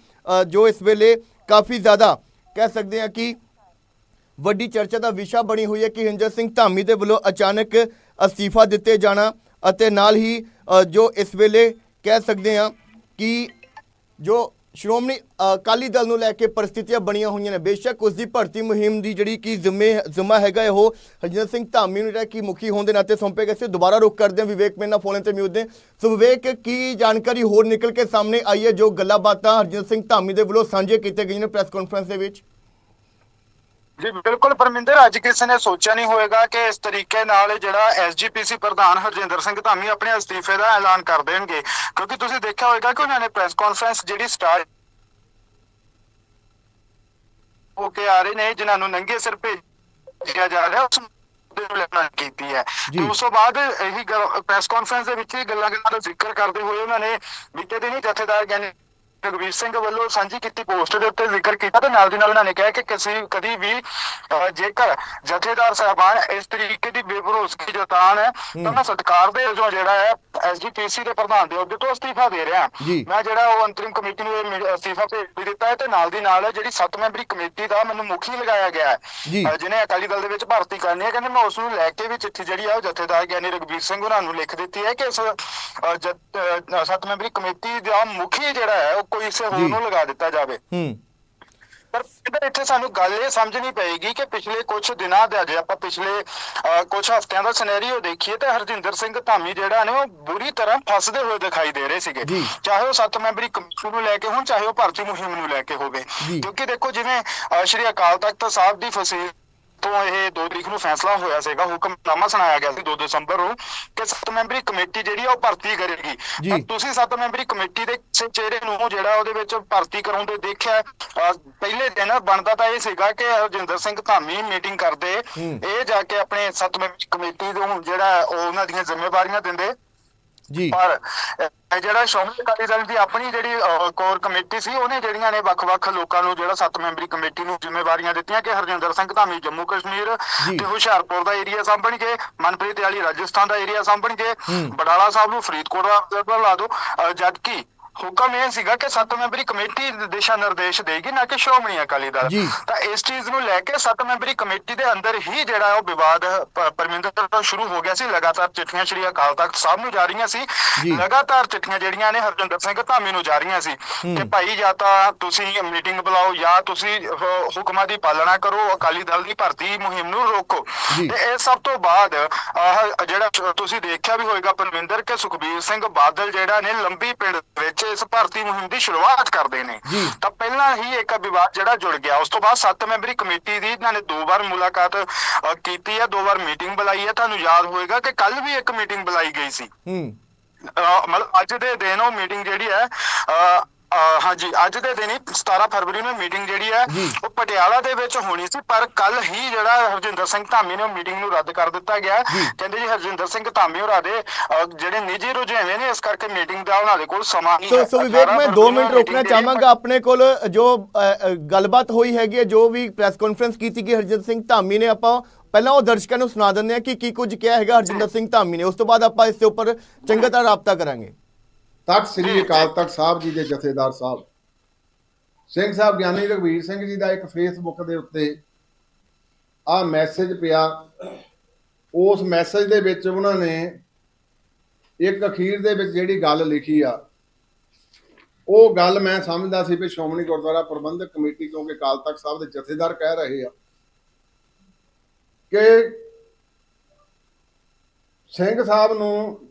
ਜੋ ਇਸ ਵੇਲੇ ਕਾਫੀ ਜ਼ਿਆਦਾ ਕਹਿ ਸਕਦੇ ਆ ਕਿ ਵੱਡੀ ਚਰਚਾ ਦਾ ਵਿਸ਼ਾ ਬਣੀ ਹੋਈ ਹੈ ਕਿ ਹਿੰਦਰ ਸਿੰਘ ਧਾਮੀ ਦੇ ਵੱਲੋਂ ਅਚਾਨਕ ਅਸਤੀਫਾ ਦਿੱਤੇ ਜਾਣਾ ਅਤੇ ਨਾਲ ਹੀ ਜੋ ਇਸ ਵੇਲੇ ਕਹਿ ਸਕਦੇ ਹਾਂ ਕਿ ਜੋ ਸ਼੍ਰੋਮਣੀ ਅਕਾਲੀ ਦਲ ਨੂੰ ਲੈ ਕੇ ਪਰਿਸਥਿਤੀਆਂ ਬਣੀਆਂ ਹੋਈਆਂ ਨੇ, ਬੇਸ਼ੱਕ ਉਸ ਦੀ ਭਰਤੀ ਮੁਹਿੰਮ ਦੀ ਜਿਹੜੀ ਕਿ ਜ਼ਿੰਮੇ, ਜ਼ਿੰਮਾ ਹੈਗਾ ਉਹ ਹਰਜਿੰਦਰ ਸਿੰਘ ਧਾਮੀ ਨੂੰ ਜਿਹੜਾ ਕਿ ਮੁਖੀ ਹੋਣ ਦੇ ਨਾਤੇ ਸੌਂਪੇ ਗਏ ਸੀ। ਦੁਬਾਰਾ ਰੁਕ ਕਰਦੇ ਹਾਂ, ਵਿਵੇਕ ਮੇਰੇ ਨਾਲ ਫੋਨ ਤੇ ਮਿਊਟ ਦੇ। ਸੋ ਵਿਵੇਕ, ਕੀ ਜਾਣਕਾਰੀ ਹੋਰ ਨਿਕਲ ਕੇ ਸਾਹਮਣੇ ਆਈ ਹੈ ਜੋ ਗੱਲਾਂ ਬਾਤਾਂ ਹਰਜਿੰਦਰ ਸਿੰਘ ਧਾਮੀ ਦੇ ਵੱਲੋਂ ਸਾਂਝੇ ਕੀਤੇ ਗਈਆਂ ਨੇ ਪ੍ਰੈਸ ਕਾਨਫਰੰਸ ਦੇ ਵਿੱਚ?
ਜੀ ਬਿਲਕੁਲ ਪਰਮਿੰਦਰ ਅੱਜ ਕਿਸੇ ਨੇ ਸੋਚਿਆ ਨਹੀਂ ਹੋਵੇਗਾ ਕਿ ਇਸ ਤਰੀਕੇ ਨਾਲ ਜਿਹੜਾ ਐਸਜੀਪੀਸੀ ਪ੍ਰਧਾਨ ਹਰਜਿੰਦਰ ਸਿੰਘ ਧਾਮੀ ਆਪਣੇ ਅਸਤੀਫੇ ਦਾ ਐਲਾਨ ਕਰ ਦੇਣਗੇ ਕਿਉਂਕਿ ਤੁਸੀਂ ਦੇਖਿਆ ਹੋਵੇਗਾ ਕਿ ਉਹਨਾਂ ਨੇ ਪ੍ਰੈਸ ਕਾਨਫਰੰਸ ਜਿਹੜੀ ਸਟਾਰਟ ਹੋ ਕੇ ਆ ਰਹੇ ਨੇ ਜਿਨ੍ਹਾਂ ਨੂੰ ਨੰਗੇ ਸਿਰ ਭੇਜਿਆ ਜਾ ਰਿਹਾ ਉਸ ਮੁੱਦੇ ਨੂੰ ਲੈਣਾ ਕੀਤੀ ਹੈ
ਜੀ।
ਤੇ ਉਸ ਤੋਂ ਬਾਅਦ ਇਹੀ ਪ੍ਰੈਸ ਕਾਨਫਰੰਸ ਦੇ ਵਿੱਚ ਹੀ ਗੱਲਾਂ ਗੱਲਾਂ ਦਾ ਜ਼ਿਕਰ ਕਰਦੇ ਹੋਏ ਉਹਨਾਂ ਨੇ ਬੀਤੇ ਦਿਨ ਹੀ ਜਥੇਦਾਰ ਗਿਆਨੀ ਰਘਵੀਰ ਸਿੰਘ ਵੱਲੋਂ ਸਾਂਝੀ ਕੀਤੀ ਪੋਸਟ ਦੇ ਉੱਤੇ ਜ਼ਿਕਰ ਕੀਤਾ ਤੇ ਨਾਲ ਦੀ ਨਾਲ ਉਹਨਾਂ ਨੇ ਕਿਹਾ ਕਿ ਕਿਸੇ ਕਦੀ ਵੀ ਜੇਕਰ ਜਥੇਦਾਰ ਸਾਹਿਬਾਨ ਇਸ ਤਰੀਕੇ ਦੀ ਬੇਭਰੋਸਗੀ ਜਤਾਨ ਹੈ ਤਾਂ ਮੈਂ ਸਤਿਕਾਰ ਦੇ ਵਜੋਂ ਜਿਹੜਾ ਹੈ ਐਸਜੀਪੀਸੀ ਦੇ ਪ੍ਰਧਾਨ ਦੇ ਅਹੁਦੇ ਤੋਂ ਅਸਤੀਫਾ ਦੇ ਰਿਹਾ
ਜੀ।
ਮੈਂ ਜਿਹੜਾ ਉਹ ਅੰਤਰਿਮ ਕਮੇਟੀ ਨੂੰ ਅਸਤੀਫਾ ਭੇਜ ਦਿੱਤਾ ਹੈ ਤੇ ਨਾਲ ਦੀ ਨਾਲ ਜਿਹੜੀ 7 ਮੈਂਬਰੀ ਕਮੇਟੀ ਦਾ ਮੈਨੂੰ ਮੁਖੀ ਲਗਾਇਆ ਗਿਆ ਹੈ
ਜੀ।
ਜਿਹਨੇ ਅਕਾਲੀ ਦਲ ਦੇ ਵਿੱਚ ਭਰਤੀ ਕਰਨੀ ਹੈ ਕਹਿੰਦੇ ਮੈਂ ਉਸ ਨੂੰ ਲੈ ਕੇ ਵੀ ਚਿੱਠੀ ਜਿਹੜੀ ਆ ਉਹ ਜਥੇਦਾਰ ਗਿਆਨੀ ਰਘਬੀਰ ਸਿੰਘ ਉਹਨਾਂ ਨੂੰ ਲਿਖ ਦਿੱਤੀ ਹੈ ਕਿ ਇਸ ਅਹ, ਜਥ- ਅਹ, ਸੱਤ ਮੈਂਬਰੀ ਕਮੇਟੀ ਦਾ ਮੁਖੀ ਜਿਹੜਾ ਹੈ ਉਹ ਕੋਈ ਇਸੇ ਹੋਰ। ਨੂੰ ਲਗਾ ਦਿੱਤਾ ਜਾਵੇ
ਹੂੰ
ਪਰ ਇੱਥੇ ਸਾਨੂੰ ਗੱਲ ਇਹ ਸਮਝਣੀ ਪਏਗੀ ਕਿ ਪਿਛਲੇ ਕੁਝ ਦਿਨਾਂ ਦੇ ਅਜੇ ਆਪਾਂ ਪਿਛਲੇ ਕੁਝ ਹਫ਼ਤਿਆਂ ਦਾ ਸਿਨੈਰੀਓ ਦੇਖੀਏ ਤਾਂ ਹਰਜਿੰਦਰ ਸਿੰਘ ਧਾਮੀ ਜਿਹੜਾ ਨੇ ਉਹ ਬੁਰੀ ਤਰ੍ਹਾਂ ਫਸਦੇ ਹੋਏ ਦਿਖਾਈ ਦੇ ਰਹੇ ਸੀਗੇ। ਚਾਹੇ ਉਹ ਸੱਤ ਮੈਂਬਰੀ ਕਮੇਟੀ ਨੂੰ ਲੈ ਕੇ ਹੋਣ ਚਾਹੇ ਉਹ ਭਰਤੀ ਮੁਹਿੰਮ ਨੂੰ ਲੈ ਕੇ ਹੋਵੇ। ਕਿਉਂਕਿ ਦੇਖੋ ਜਿਵੇਂ ਸ਼੍ਰੀ ਅਕਾਲ ਤਖਤ ਸਾਹਿਬ ਦੀ ਫਸੀਲ ਤੋਂ ਇਹ 2 ਤਰੀਕ ਨੂੰ ਫੈਸਲਾ ਹੋਇਆ ਸੀਗਾ ਹੁਕਮਨਾਮਾ ਸੁਣਾਇਆ ਗਿਆ ਸੀ 2 ਦਸੰਬਰ ਨੂੰ ਕਿ ਸੱਤ ਮੈਂਬਰੀ ਕਮੇਟੀ ਜਿਹੜੀ ਆ ਉਹ ਭਰਤੀ ਕਰੇਗੀ। ਪਰ ਤੁਸੀਂ ਸੱਤ ਮੈਂਬਰੀ ਕਮੇਟੀ ਦੇ ਕਿਸੇ ਚਿਹਰੇ ਨੂੰ ਜਿਹੜਾ ਉਹਦੇ ਵਿੱਚ ਭਰਤੀ ਕਰਾਉਂਦੇ ਦੇਖਿਆ ਪਹਿਲੇ ਦਿਨ ਬਣਦਾ ਤਾਂ ਇਹ ਸੀਗਾ ਕਿ ਹਰਜਿੰਦਰ ਸਿੰਘ ਧਾਮੀ ਮੀਟਿੰਗ ਕਰਦੇ। ਇਹ ਜਾ ਕੇ ਆਪਣੇ ਸੱਤ ਮੈਂਬਰੀ ਕਮੇਟੀ ਨੂੰ ਜਿਹੜਾ ਉਹ ਉਹਨਾਂ ਦੀਆਂ ਜ਼ਿੰਮੇਵਾਰੀਆਂ ਦਿੰਦੇ
ਜੀ
ਪਰ ਜਿਹੜਾ ਸ਼੍ਰੋਮਣੀ ਅਕਾਲੀ ਦਲ ਦੀ ਆਪਣੀ ਜਿਹੜੀ ਕੋਰ ਕਮੇਟੀ ਸੀ ਉਹਨੇ ਜਿਹੜੀਆਂ ਨੇ ਵੱਖ-ਵੱਖ ਲੋਕਾਂ ਨੂੰ ਜਿਹੜਾ ਸੱਤ ਮੈਂਬਰੀ ਕਮੇਟੀ ਨੂੰ ਜ਼ਿੰਮੇਵਾਰੀਆਂ ਦਿੱਤੀਆਂ ਕਿ ਹਰਜਿੰਦਰ ਸਿੰਘ ਧਾਮੀ ਜੰਮੂ ਕਸ਼ਮੀਰ। ਤੇ ਹੁਸ਼ਿਆਰਪੁਰ ਦਾ ਏਰੀਆ ਸਾਂਭਣਗੇ ਮਨਪ੍ਰੀਤ ਵਾਲੀ ਰਾਜਸਥਾਨ ਦਾ ਏਰੀਆ ਸਾਂਭਣਗੇ। ਬਡਾਲਾ ਸਾਹਿਬ ਨੂੰ ਫਰੀਦਕੋਟ ਦਾ observer ਲਾ ਦਿਓ ਅਹ, ਜਦਕਿ ਹੁਕਮ ਇਹ ਸੀਗਾ ਕਿ ਸੱਤ ਮੈਂਬਰੀ ਕਮੇਟੀ ਦਿਸ਼ਾ ਨਿਰਦੇਸ਼ ਦੇਗੀ ਨਾ ਕਿ ਸ਼੍ਰੋਮਣੀ ਅਕਾਲੀ ਦਲ। ਤਾਂ ਇਸ ਚੀਜ਼ ਨੂੰ ਲੈ ਕੇ ਸੱਤ ਮੈਂਬਰੀ ਕਮੇਟੀ ਦੇ ਅੰਦਰ ਹੀ ਜਿਹੜਾ ਉਹ ਵਿਵਾਦ ਪਰਮਿੰਦਰ ਤੋਂ ਸ਼ੁਰੂ ਹੋ ਗਿਆ ਸੀ ਲਗਾਤਾਰ ਚਿੱਠੀਆਂ ਸ਼੍ਰੀ ਅਕਾਲ ਤਖਤ ਸਾਹਿਬ ਨੂੰ ਜਾ ਰਹੀਆਂ ਸੀ। ਲਗਾਤਾਰ ਚਿੱਠੀਆਂ ਜਿਹੜੀਆਂ ਨੇ ਹਰਜਿੰਦਰ ਸਿੰਘ ਧਾਮੀ ਨੂੰ ਜਾ ਰਹੀਆਂ ਸੀ। ਕਿ ਭਾਈ ਜਾਂ ਤਾਂ ਤੁਸੀਂ ਮੀਟਿੰਗ ਬੁਲਾਓ ਜਾਂ ਤੁਸੀਂ ਹੁਕਮਾਂ ਦੀ ਪਾਲਣਾ ਕਰੋ ਅਕਾਲੀ ਦਲ ਦੀ ਭਰਤੀ ਮੁਹਿੰਮ ਨੂੰ ਰੋਕੋ। ਤੇ ਇਹ ਸਭ ਤੋਂ ਬਾਅਦ ਜਿਹੜਾ ਤੁਸੀਂ ਦੇਖਿਆ ਵੀ ਹੋਵੇਗਾ ਪਰਮਿੰਦਰ ਕੇ ਸੁਖਬੀਰ ਸਿੰਘ ਬਾਦਲ ਜਿਹੜਾ ਨੇ ਲੰਬੀ ਪਿੰਡ ਵਿੱਚ ਇਸ ਭਰਤੀ ਮੁਹਿੰਮ ਦੀ ਸ਼ੁਰੂਆਤ ਕਰਦੇ ਨੇ। ਤਾਂ ਪਹਿਲਾਂ ਹੀ ਇੱਕ ਵਿਵਾਦ ਜਿਹੜਾ ਜੁੜ ਗਿਆ ਉਸ ਤੋਂ ਬਾਅਦ ਸੱਤ ਮੈਂਬਰੀ ਕਮੇਟੀ ਦੀ ਇਹਨਾਂ ਨੇ ਦੋ ਵਾਰ ਮੁਲਾਕਾਤ ਕੀਤੀ ਹੈ ਦੋ ਵਾਰ ਮੀਟਿੰਗ ਬੁਲਾਈ ਹੈ। ਤੁਹਾਨੂੰ ਯਾਦ ਹੋਵੇਗਾ ਕਿ ਕੱਲ ਵੀ ਇੱਕ ਮੀਟਿੰਗ ਬੁਲਾਈ ਗਈ ਸੀ।
ਹੂੰ।
ਮਤਲਬ ਅੱਜ ਦੇ ਦਿਨ ਉਹ ਮੀਟਿੰਗ ਜਿਹੜੀ ਹੈ ਹਾਂਜੀ ਅੱਜ ਦੇ ਦਿਨ ਹੀ 17 ਫਰਵਰੀ ਨੂੰ ਮੀਟਿੰਗ ਜਿਹੜੀ ਹੈ। ਉਹ ਪਟਿਆਲਾ ਦੇ ਵਿੱਚ ਹੋਣੀ ਸੀ ਪਰ ਕੱਲ ਹੀ ਜਿਹੜਾ ਹਰਜਿੰਦਰ ਸਿੰਘ ਧਾਮੀ ਨੇ ਮੀਟਿੰਗ ਨੂੰ ਰੱਦ ਕਰ ਦਿੱਤਾ ਗਿਆ। ਕਹਿੰਦੇ ਜੀ ਹਰਜਿੰਦਰ ਸਿੰਘ ਧਾਮੀ ਹੋਰਾਂ ਦੇ ਜਿਹੜੇ ਨਿੱਜੀ ਰੁਝੇਵੇਂ ਨੇ ਇਸ ਕਰਕੇ ਮੀਟਿੰਗ ਦਾ ਉਹਨਾਂ ਦੇ ਕੋਲ ਸਮਾਂ ਨਹੀਂ ਹੈ।
ਸੋ ਵਿਵੇਕ
18
ਮੈਂ 2
ਫਰਵਰੀ ਨੂੰ
ਮਿੰਟ ਰੋਕਣਾ ਚਾਹਾਂਗਾ ਆਪਣੇ ਕੋਲ ਜੋ ਗੱਲਬਾਤ ਹੋਈ ਹੈਗੀ ਹੈ ਜੋ ਵੀ ਪ੍ਰੈਸ ਕਾਨਫਰੰਸ ਕੀਤੀ ਗਈ ਹਰਜਿੰਦਰ ਸਿੰਘ ਧਾਮੀ ਨੇ ਆਪਾਂ ਪਹਿਲਾਂ ਉਹ ਦਰਸ਼ਕਾਂ ਨੂੰ ਸੁਣਾ ਦਿੰਦੇ ਆ ਕਿ ਕੀ ਕੁਝ ਕਿਹਾ ਹੈਗਾ ਹਰਜਿੰਦਰ ਸਿੰਘ ਧਾਮੀ ਨੇ। ਉਸ ਤੋਂ ਬਾਅਦ ਆਪਾਂ ਇਸ ਦੇ ਉੱਪਰ ਚੰਗੀ ਤਰ੍ਹਾਂ ਰਾਬਤਾ ਕਰਾਂਗੇ।
ਤਖਤ ਸ੍ਰੀ ਅਕਾਲ ਤਖਤ ਸਾਹਿਬ ਜੀ ਦੇ ਜਥੇਦਾਰ ਸਾਹਿਬ। ਸਿੰਘ ਸਾਹਿਬ ਗਿਆਨੀ ਰਘਵੀਰ ਸਿੰਘ ਜੀ ਦਾ ਇੱਕ ਫੇਸਬੁੱਕ ਦੇ ਉੱਤੇ ਆ ਮੈਸੇਜ ਪਿਆ। ਉਸ ਮੈਸੇਜ ਦੇ ਵਿੱਚ ਉਹਨਾਂ ਨੇ ਇੱਕ ਅਖੀਰ ਦੇ ਵਿੱਚ ਜਿਹੜੀ ਗੱਲ ਲਿਖੀ ਆ ਉਹ ਗੱਲ ਮੈਂ ਸਮਝਦਾ ਸੀ ਵੀ ਸ਼੍ਰੋਮਣੀ ਗੁਰਦੁਆਰਾ ਪ੍ਰਬੰਧਕ ਕਮੇਟੀ ਕਿਉਂਕਿ ਅਕਾਲ ਤਖਤ ਸਾਹਿਬ ਦੇ ਜਥੇਦਾਰ ਕਹਿ ਰਹੇ ਆ ਕਿ ਸਿੰਘ ਸਾਹਿਬ ਨੂੰ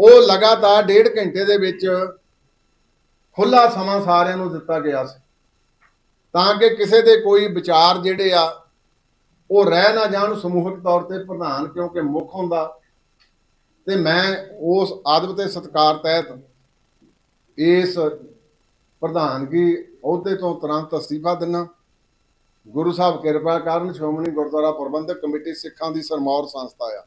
ਉਹ ਲਗਾਤਾਰ ਡੇਢ ਘੰਟੇ ਦੇ ਵਿੱਚ ਖੁੱਲਾ ਸਮਾਂ ਸਾਰਿਆਂ ਨੂੰ ਦਿੱਤਾ ਗਿਆ ਸੀ। ਤਾਂ ਕਿ ਕਿਸੇ ਦੇ ਕੋਈ ਵਿਚਾਰ ਜਿਹੜੇ ਆ, ਉਹ ਰਹਿ ਨਾ ਜਾਣ ਸਮੂਹਕ ਤੌਰ ਤੇ ਪ੍ਰਧਾਨ, ਕਿਉਂਕਿ ਮੁੱਖ ਹੁੰਦਾ। ਤੇ ਮੈਂ ਉਸ ਆਦਬ ਤੇ ਸਤਕਾਰ ਤਹਿਤ ਇਸ ਪ੍ਰਧਾਨਗੀ ਅਹੁਦੇ ਤੋਂ ਤੁਰੰਤ ਅਸਤੀਫਾ ਦਿੰਨਾ ਗੁਰੂ ਸਾਹਿਬ ਕਿਰਪਾ ਕਰਨ ਸ਼੍ਰੋਮਣੀ ਗੁਰਦੁਆਰਾ ਪ੍ਰਬੰਧਕ ਕਮੇਟੀ ਸਿੱਖਾਂ ਦੀ ਸਰਮੌਰ ਸੰਸਥਾ ਆ।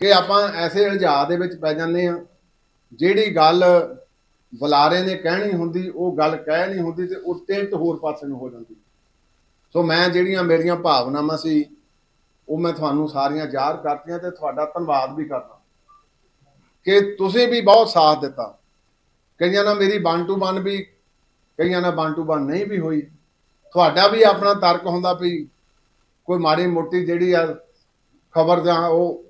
ਕਿ ਆਪਾਂ ਐਸੇ ਇਲਝਾ ਦੇ ਵਿੱਚ ਪੈ ਜਾਂਦੇ ਆ ਜਿਹੜੀ ਗੱਲ ਬੁਲਾਰੇ ਨੇ ਕਹਿਣੀ ਹੁੰਦੀ, ਉਹ ਗੱਲ ਕਹਿ ਨਹੀਂ ਹੁੰਦੀ ਤੇ ਉਹ ਟਿਲਟ ਹੋਰ ਪਾਸੇ ਨੂੰ ਹੋ ਜਾਂਦੀ। ਸੋ ਮੈਂ ਜਿਹੜੀਆਂ ਮੇਰੀਆਂ ਭਾਵਨਾਵਾਂ ਸੀ, ਉਹ ਮੈਂ ਤੁਹਾਨੂੰ ਸਾਰੀਆਂ ਜ਼ਾਹਰ ਕਰਤੀਆਂ ਤੇ ਤੁਹਾਡਾ ਧੰਨਵਾਦ ਵੀ ਕਰਦਾ। ਕਿ ਤੁਸੀਂ ਵੀ ਬਹੁਤ ਸਾਥ ਦਿੱਤਾ। ਕਈਆਂ ਨਾਲ ਮੇਰੀ ਵਨ ਟੂ ਵਨ ਵੀ, ਕਈਆਂ ਨਾਲ ਵਨ ਟੂ ਵਨ ਨਹੀਂ ਵੀ ਹੋਈ। ਤੁਹਾਡਾ ਵੀ ਆਪਣਾ ਤਰਕ ਹੁੰਦਾ ਵੀ ਕੋਈ ਮਾੜੀ ਮੋਟੀ ਜਿਹੜੀ ਆ ਖਬਰ ਜਾਂ ਉਹ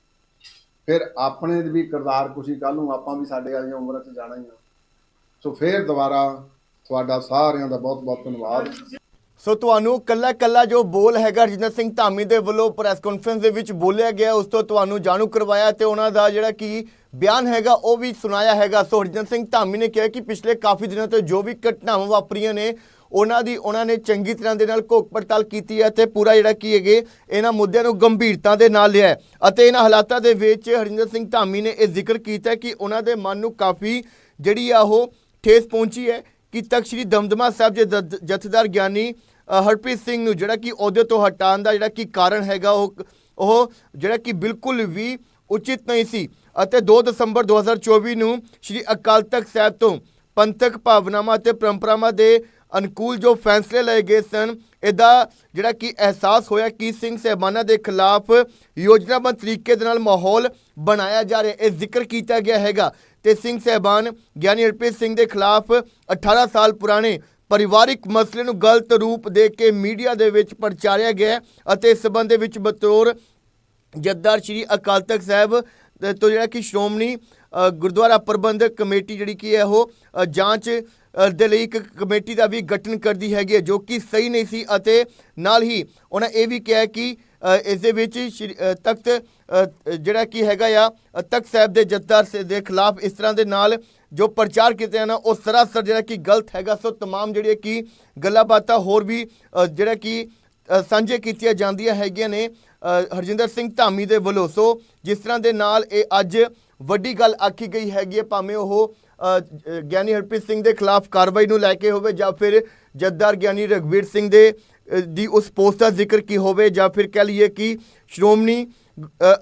ਫਿਰ ਆਪਣੇ ਵੀ ਕਿਰਦਾਰ ਕੁਸ਼ੀ ਕੱਲ ਨੂੰ ਆਪਾਂ ਵੀ ਸਾਡੇ ਵਾਲੀਆਂ ਉਮਰਾਂ 'ਚ ਜਾਣਾ ਹੀ ਆ। ਸੋ ਫਿਰ ਦੁਬਾਰਾ ਤੁਹਾਡਾ ਸਾਰਿਆਂ ਦਾ ਬਹੁਤ ਬਹੁਤ ਧੰਨਵਾਦ।
ਸੋ ਤੁਹਾਨੂੰ ਕੱਲਾ ਕੱਲਾ ਜੋ ਬੋਲ ਹੈਗਾ ਰਜਿੰਦਰ ਸਿੰਘ ਧਾਮੀ ਦੇ ਵੱਲੋਂ ਪ੍ਰੈਸ ਕਾਨਫਰੰਸ ਦੇ ਵਿੱਚ ਬੋਲਿਆ ਗਿਆ, ਉਸ ਤੋਂ ਤੁਹਾਨੂੰ ਜਾਣੂ ਕਰਵਾਇਆ ਤੇ ਉਹਨਾਂ ਦਾ ਜਿਹੜਾ ਕਿ ਬਿਆਨ ਹੈਗਾ, ਉਹ ਵੀ ਸੁਣਾਇਆ ਹੈਗਾ। ਸੋ ਰਜਿੰਦਰ ਸਿੰਘ ਧਾਮੀ ਨੇ ਕਿਹਾ ਕਿ ਪਿਛਲੇ ਕਾਫੀ ਦਿਨਾਂ ਤੋਂ ਜੋ ਵੀ ਘਟਨਾਵਾਂ ਵਾਪਰੀਆਂ ਨੇ ਉਹਨਾਂ ਦੀ, ਉਹਨਾਂ ਨੇ ਚੰਗੀ ਤਰ੍ਹਾਂ ਦੇ ਨਾਲ ਘੋਖ ਪੜਤਾਲ ਕੀਤੀ ਹੈ ਤੇ ਪੂਰਾ ਜਿਹੜਾ ਕੀ ਹੈਗੇ, ਇਹਨਾਂ ਮੁੱਦਿਆਂ ਨੂੰ ਗੰਭੀਰਤਾ ਦੇ ਨਾਲ ਲਿਆ ਅਤੇ ਇਹਨਾਂ ਹਾਲਾਤਾਂ ਦੇ ਵਿੱਚ ਹਰਜਿੰਦਰ ਸਿੰਘ ਧਾਮੀ ਨੇ ਇਹ ਜ਼ਿਕਰ ਕੀਤਾ ਕਿ ਉਹਨਾਂ ਦੇ ਮਨ ਨੂੰ ਕਾਫੀ ਜਿਹੜੀ ਆ ਉਹ ਠੇਸ ਪਹੁੰਚੀ ਹੈ ਕਿ ਤਖਤ ਸ੍ਰੀ ਦਮਦਮਾ ਸਾਹਿਬ ਦੇ ਜਥੇਦਾਰ ਗਿਆਨੀ ਹਰਪ੍ਰੀਤ ਸਿੰਘ ਨੂੰ ਜਿਹੜਾ ਕਿ ਅਹੁਦੇ ਤੋਂ ਹਟਾਉਣ ਦਾ ਜਿਹੜਾ ਕਿ ਕਾਰਨ ਹੈਗਾ, ਉਹ ਉਹ ਜਿਹੜਾ ਕਿ ਬਿਲਕੁਲ ਵੀ ਉਚਿਤ ਨਹੀਂ ਸੀ। ਅਤੇ 2 ਦਸੰਬਰ 2024 ਨੂੰ ਸ੍ਰੀ ਅਕਾਲ ਤਖਤ ਸਾਹਿਬ ਤੋਂ ਪੰਥਕ ਭਾਵਨਾਵਾਂ ਅਤੇ ਪਰੰਪਰਾਵਾਂ ਦੇ ਅਨੁਕੂਲ ਜੋ ਫੈਸਲੇ ਲਏ ਗਏ ਸਨ, ਇਹਦਾ ਜਿਹੜਾ ਕਿ ਅਹਿਸਾਸ ਹੋਇਆ ਕਿ ਸਿੰਘ ਸਹਿਬਾਨਾਂ ਦੇ ਖਿਲਾਫ ਯੋਜਨਾਬੱਧ ਤਰੀਕੇ ਦੇ ਨਾਲ ਮਾਹੌਲ ਬਣਾਇਆ ਜਾ ਰਿਹਾ, ਇਹ ਜ਼ਿਕਰ ਕੀਤਾ ਗਿਆ ਹੈਗਾ। ਤੇ ਸਿੰਘ ਸਹਿਬਾਨ ਗਿਆਨੀ ਹਰਪ੍ਰੀਤ ਸਿੰਘ ਦੇ ਖਿਲਾਫ 18 ਸਾਲ ਪੁਰਾਣੇ ਪਰਿਵਾਰਿਕ ਮਸਲੇ ਨੂੰ ਗਲਤ ਰੂਪ ਦੇ ਕੇ ਮੀਡੀਆ ਦੇ ਵਿੱਚ ਪ੍ਰਚਾਰਿਆ ਗਿਆ ਅਤੇ ਇਸ ਸਬੰਧ ਦੇ ਵਿੱਚ ਬਤੌਰ ਜੱਦਾਰ ਸ਼੍ਰੀ ਅਕਾਲ ਤਖਤ ਸਾਹਿਬ ਤੋਂ ਜਿਹੜਾ ਕਿ ਸ਼੍ਰੋਮਣੀ ਗੁਰਦੁਆਰਾ ਪ੍ਰਬੰਧਕ ਕਮੇਟੀ ਜਿਹੜੀ ਕੀ ਹੈ ਉਹ ਅ, ਜਾਂਚ ਅ, ਦੇ ਲਈ ਇੱਕ ਕਮੇਟੀ ਦਾ ਵੀ ਗਠਨ ਕਰਦੀ ਹੈਗੀ ਹੈ ਜੋ ਕਿ ਸਹੀ ਨਹੀਂ ਸੀ ਅਤੇ ਨਾਲ ਹੀ ਉਹਨਾਂ ਇਹ ਵੀ ਕਿਹਾ ਕਿ ਅ, ਇਸ ਦੇ ਵਿੱਚ ਸ਼੍ਰੀ- ਅ, ਤਖਤ ਅ, ਜਿਹੜਾ ਕੀ ਹੈਗਾ ਆ ਅ, ਤਖਤ ਸਾਹਿਬ ਦੇ ਜੱਥੇਦਾਰ ਸ- ਦੇ ਖਿਲਾਫ ਇਸ ਤਰ੍ਹਾਂ ਦੇ ਨਾਲ ਜੋ ਪ੍ਰਚਾਰ ਕੀਤੇ ਹਨ ਉਹ ਸਰਾਸਰ ਜਿਹੜਾ ਕਿ ਗਲਤ ਹੈਗਾ ਸੋ तमाम ਜਿਹੜੀਆਂ ਕਿ ਗੱਲਾਂ ਬਾਤਾਂ ਹੋਰ ਵੀ ਅ, ਜਿਹੜਾ ਕਿ ਅ, ਸਾਂਝੇ ਕੀਤੀਆਂ ਜਾਂਦੀਆਂ ਹੈਗੀਆਂ ਨੇ ਅ, ਹਰਜਿੰਦਰ ਸਿੰਘ ਧਾਮੀ ਦੇ ਵੱਲੋਂ ਸੋ ਜਿਸ ਤਰ੍ਹਾਂ ਦੇ ਨਾਲ ਇਹ ਅੱਜ ਵੱਡੀ ਗੱਲ ਆਖੀ ਗਈ ਹੈਗੀ ਹੈ, ਭਾਵੇਂ ਉਹ ਗਿਆਨੀ ਹਰਪ੍ਰੀਤ ਸਿੰਘ ਦੇ ਖਿਲਾਫ ਕਾਰਵਾਈ ਨੂੰ ਲੈ ਕੇ ਹੋਵੇ ਜਾਂ ਫਿਰ ਜੱਦਾਰ ਗਿਆਨੀ ਰਗਵੀਰ ਸਿੰਘ ਦੇ ਦੀ ਉਸ ਪੋਸਟ ਦਾ ਜ਼ਿਕਰ ਕੀ ਹੋਵੇ ਜਾਂ ਫਿਰ ਕਹਿ ਲਈਏ ਕਿ ਸ਼੍ਰੋਮਣੀ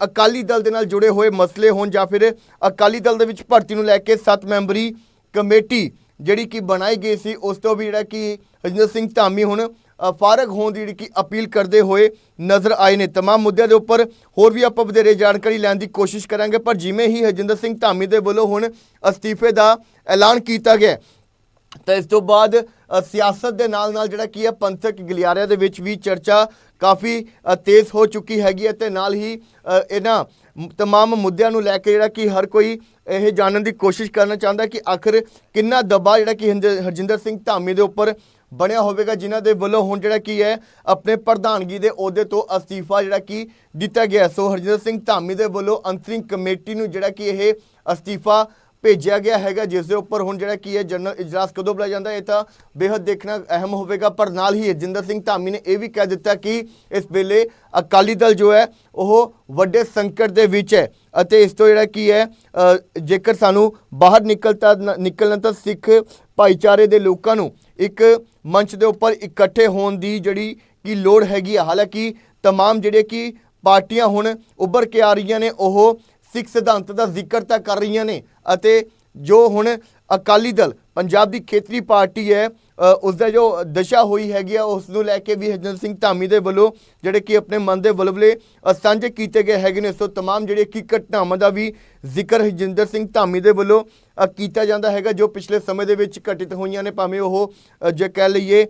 ਅਕਾਲੀ ਦਲ ਦੇ ਨਾਲ ਜੁੜੇ ਹੋਏ ਮਸਲੇ ਹੋਣ ਜਾਂ ਫਿਰ ਅਕਾਲੀ ਦਲ ਦੇ ਵਿੱਚ ਭਰਤੀ ਨੂੰ ਲੈ ਕੇ 7 ਮੈਂਬਰੀ ਕਮੇਟੀ ਜਿਹੜੀ ਕਿ ਬਣਾਈ ਗਈ ਸੀ, ਉਸ ਤੋਂ ਵੀ ਜਿਹੜਾ ਕਿ ਹਰਜਿੰਦਰ ਸਿੰਘ ਧਾਮੀ ਹੁਣ ਫਾਰਗ ਹੋਣ ਦੀ ਜਿਹੜੀ ਕਿ ਅਪੀਲ ਕਰਦੇ ਹੋਏ ਨਜ਼ਰ ਆਏ ਨੇ तमाम ਮੁੱਦਿਆਂ ਦੇ ਉੱਪਰ ਹੋਰ ਵੀ ਆਪਾਂ ਵਧੇਰੇ ਜਾਣਕਾਰੀ ਲੈਣ ਦੀ ਕੋਸ਼ਿਸ਼ ਕਰਾਂਗੇ ਪਰ ਜਿਵੇਂ ਹੀ ਹਰਜਿੰਦਰ ਸਿੰਘ ਧਾਮੀ ਦੇ ਵੱਲੋਂ ਹੁਣ ਅਸਤੀਫੇ ਦਾ ਐਲਾਨ ਕੀਤਾ ਗਿਆ ਹੈ, ਤਾਂ ਇਸ ਤੋਂ ਬਾਅਦ ਅ, ਸਿਆਸਤ ਦੇ ਨਾਲ ਨਾਲ ਜਿਹੜਾ ਕੀ ਹੈ ਪੰਥਕ ਗਲਿਆਰਿਆਂ ਦੇ ਵਿੱਚ ਵੀ ਚਰਚਾ ਕਾਫੀ ਅ, ਤੇਜ਼ ਹੋ ਚੁੱਕੀ ਹੈਗੀ ਹੈ ਤੇ ਨਾਲ ਹੀ ਅ, ਇਹਨਾਂ ਮ- ਤਮਾਮ ਮੁੱਦਿਆਂ ਨੂੰ ਲੈ ਕੇ ਜਿਹੜਾ ਕਿ ਹਰ ਕੋਈ ਇਹ ਜਾਣਨ ਦੀ ਕੋਸ਼ਿਸ਼ ਕਰਨਾ ਚਾਹੁੰਦਾ ਕਿ ਆਖਰ ਕਿੰਨਾ ਦਬਾਅ ਜਿਹੜਾ ਕਿ ਹਿੰਦ- ਹਰਜਿੰਦਰ ਸਿੰਘ ਧਾਮੀ ਦੇ ਉੱਪਰ ਬਣਿਆ ਹੋਵੇਗਾ, ਜਿਨ੍ਹਾਂ ਦੇ ਵੱਲੋਂ ਹੁਣ ਜਿਹੜਾ ਕੀ ਹੈ, ਆਪਣੇ ਪ੍ਰਧਾਨਗੀ ਦੇ ਅਹੁਦੇ ਤੋਂ ਅਸਤੀਫਾ ਜਿਹੜਾ ਕਿ ਦਿੱਤਾ ਗਿਆ। ਸੋ ਹਰਜਿੰਦਰ ਸਿੰਘ ਧਾਮੀ ਦੇ ਵੱਲੋਂ ਅੰਤਰਿੰਗ ਕਮੇਟੀ ਨੂੰ ਜਿਹੜਾ ਕਿ ਇਹ ਅਸਤੀਫਾ ਭੇਜਿਆ ਗਿਆ ਹੈਗਾ, ਜਿਸ ਦੇ ਉੱਪਰ ਹੁਣ ਜਿਹੜਾ ਕੀ ਹੈ, ਜਨਰਲ ਇਜਲਾਸ ਕਦੋਂ ਬੁਲਾਇਆ ਜਾਂਦਾ, ਇਹ ਤਾਂ ਬੇहद ਦੇਖਣਾ ਅਹਿਮ ਹੋਵੇਗਾ। ਪਰ ਨਾਲ ਹੀ ਹਰਜਿੰਦਰ ਸਿੰਘ ਧਾਮੀ ਨੇ ਇਹ ਵੀ ਕਹਿ ਦਿੱਤਾ ਕਿ ਇਸ ਵੇਲੇ ਅਕਾਲੀ ਦਲ ਜੋ ਹੈ, ਉਹ ਵੱਡੇ ਸੰਕਟ ਦੇ ਵਿੱਚ ਹੈ ਅਤੇ ਇਸ ਤੋਂ ਜਿਹੜਾ ਕੀ ਹੈ ਜੇਕਰ ਸਾਨੂੰ ਬਾਹਰ ਨਿਕਲਤਾ, ਨਿਕਲਣਾ ਤਾਂ ਸਿੱਖ ਭਾਈਚਾਰੇ ਦੇ ਲੋਕਾਂ ਨੂੰ ਇੱਕ ਮੰਚ ਦੇ ਉੱਪਰ ਇਕੱਠੇ ਹੋਣ ਦੀ ਜਿਹੜੀ ਕੀ ਲੋੜ ਹੈਗੀ ਆ ਹਾਲਾਂਕਿ तमाम ਜਿਹੜੇ ਕਿ ਪਾਰਟੀਆਂ ਹੁਣ ਉੱਭਰ ਕੇ ਆ ਰਹੀਆਂ ਨੇ ਉਹ ਸਿੱਖ ਸਿਧਾਂਤ ਦਾ ਜ਼ਿਕਰ ਤਾਂ ਕਰ ਰਹੀਆਂ ਨੇ ਅਤੇ ਜੋ ਹੁਣ ਅਕਾਲੀ ਦਲ ਪੰਜਾਬ ਦੀ ਖੇਤਰੀ ਪਾਰਟੀ ਹੈ ਅ, ਉਸ ਦਾ ਜੋ ਦਸ਼ਾ ਹੋਈ ਹੈਗੀ ਆ ਉਸ ਨੂੰ ਲੈ ਕੇ ਵੀ ਹਰਜਿੰਦਰ ਸਿੰਘ ਧਾਮੀ ਦੇ ਵੱਲੋਂ ਜਿਹੜੇ ਕਿ ਆਪਣੇ ਮਨ ਦੇ ਬਲਬਲੇ ਅ, ਸਾਂਝੇ ਕੀਤੇ ਗਏ ਹੈਗੇ ਨੇ ਸੋ तमाम ਜਿਹੜੇ ਕੀ ਘਟਨਾਵਾਂ ਦਾ ਵੀ ਜ਼ਿਕਰ ਹਰਜਿੰਦਰ ਸਿੰਘ ਧਾਮੀ ਦੇ ਵੱਲੋਂ ਅ, ਕੀਤਾ ਜਾਂਦਾ ਹੈਗਾ ਜੋ ਪਿਛਲੇ ਸਮੇਂ ਦੇ ਵਿੱਚ ਘਟਿਤ ਹੋਈਆਂ ਨੇ ਭਾਵੇਂ ਉਹ ਅ, ਜੇ ਕਹਿ ਲਈਏ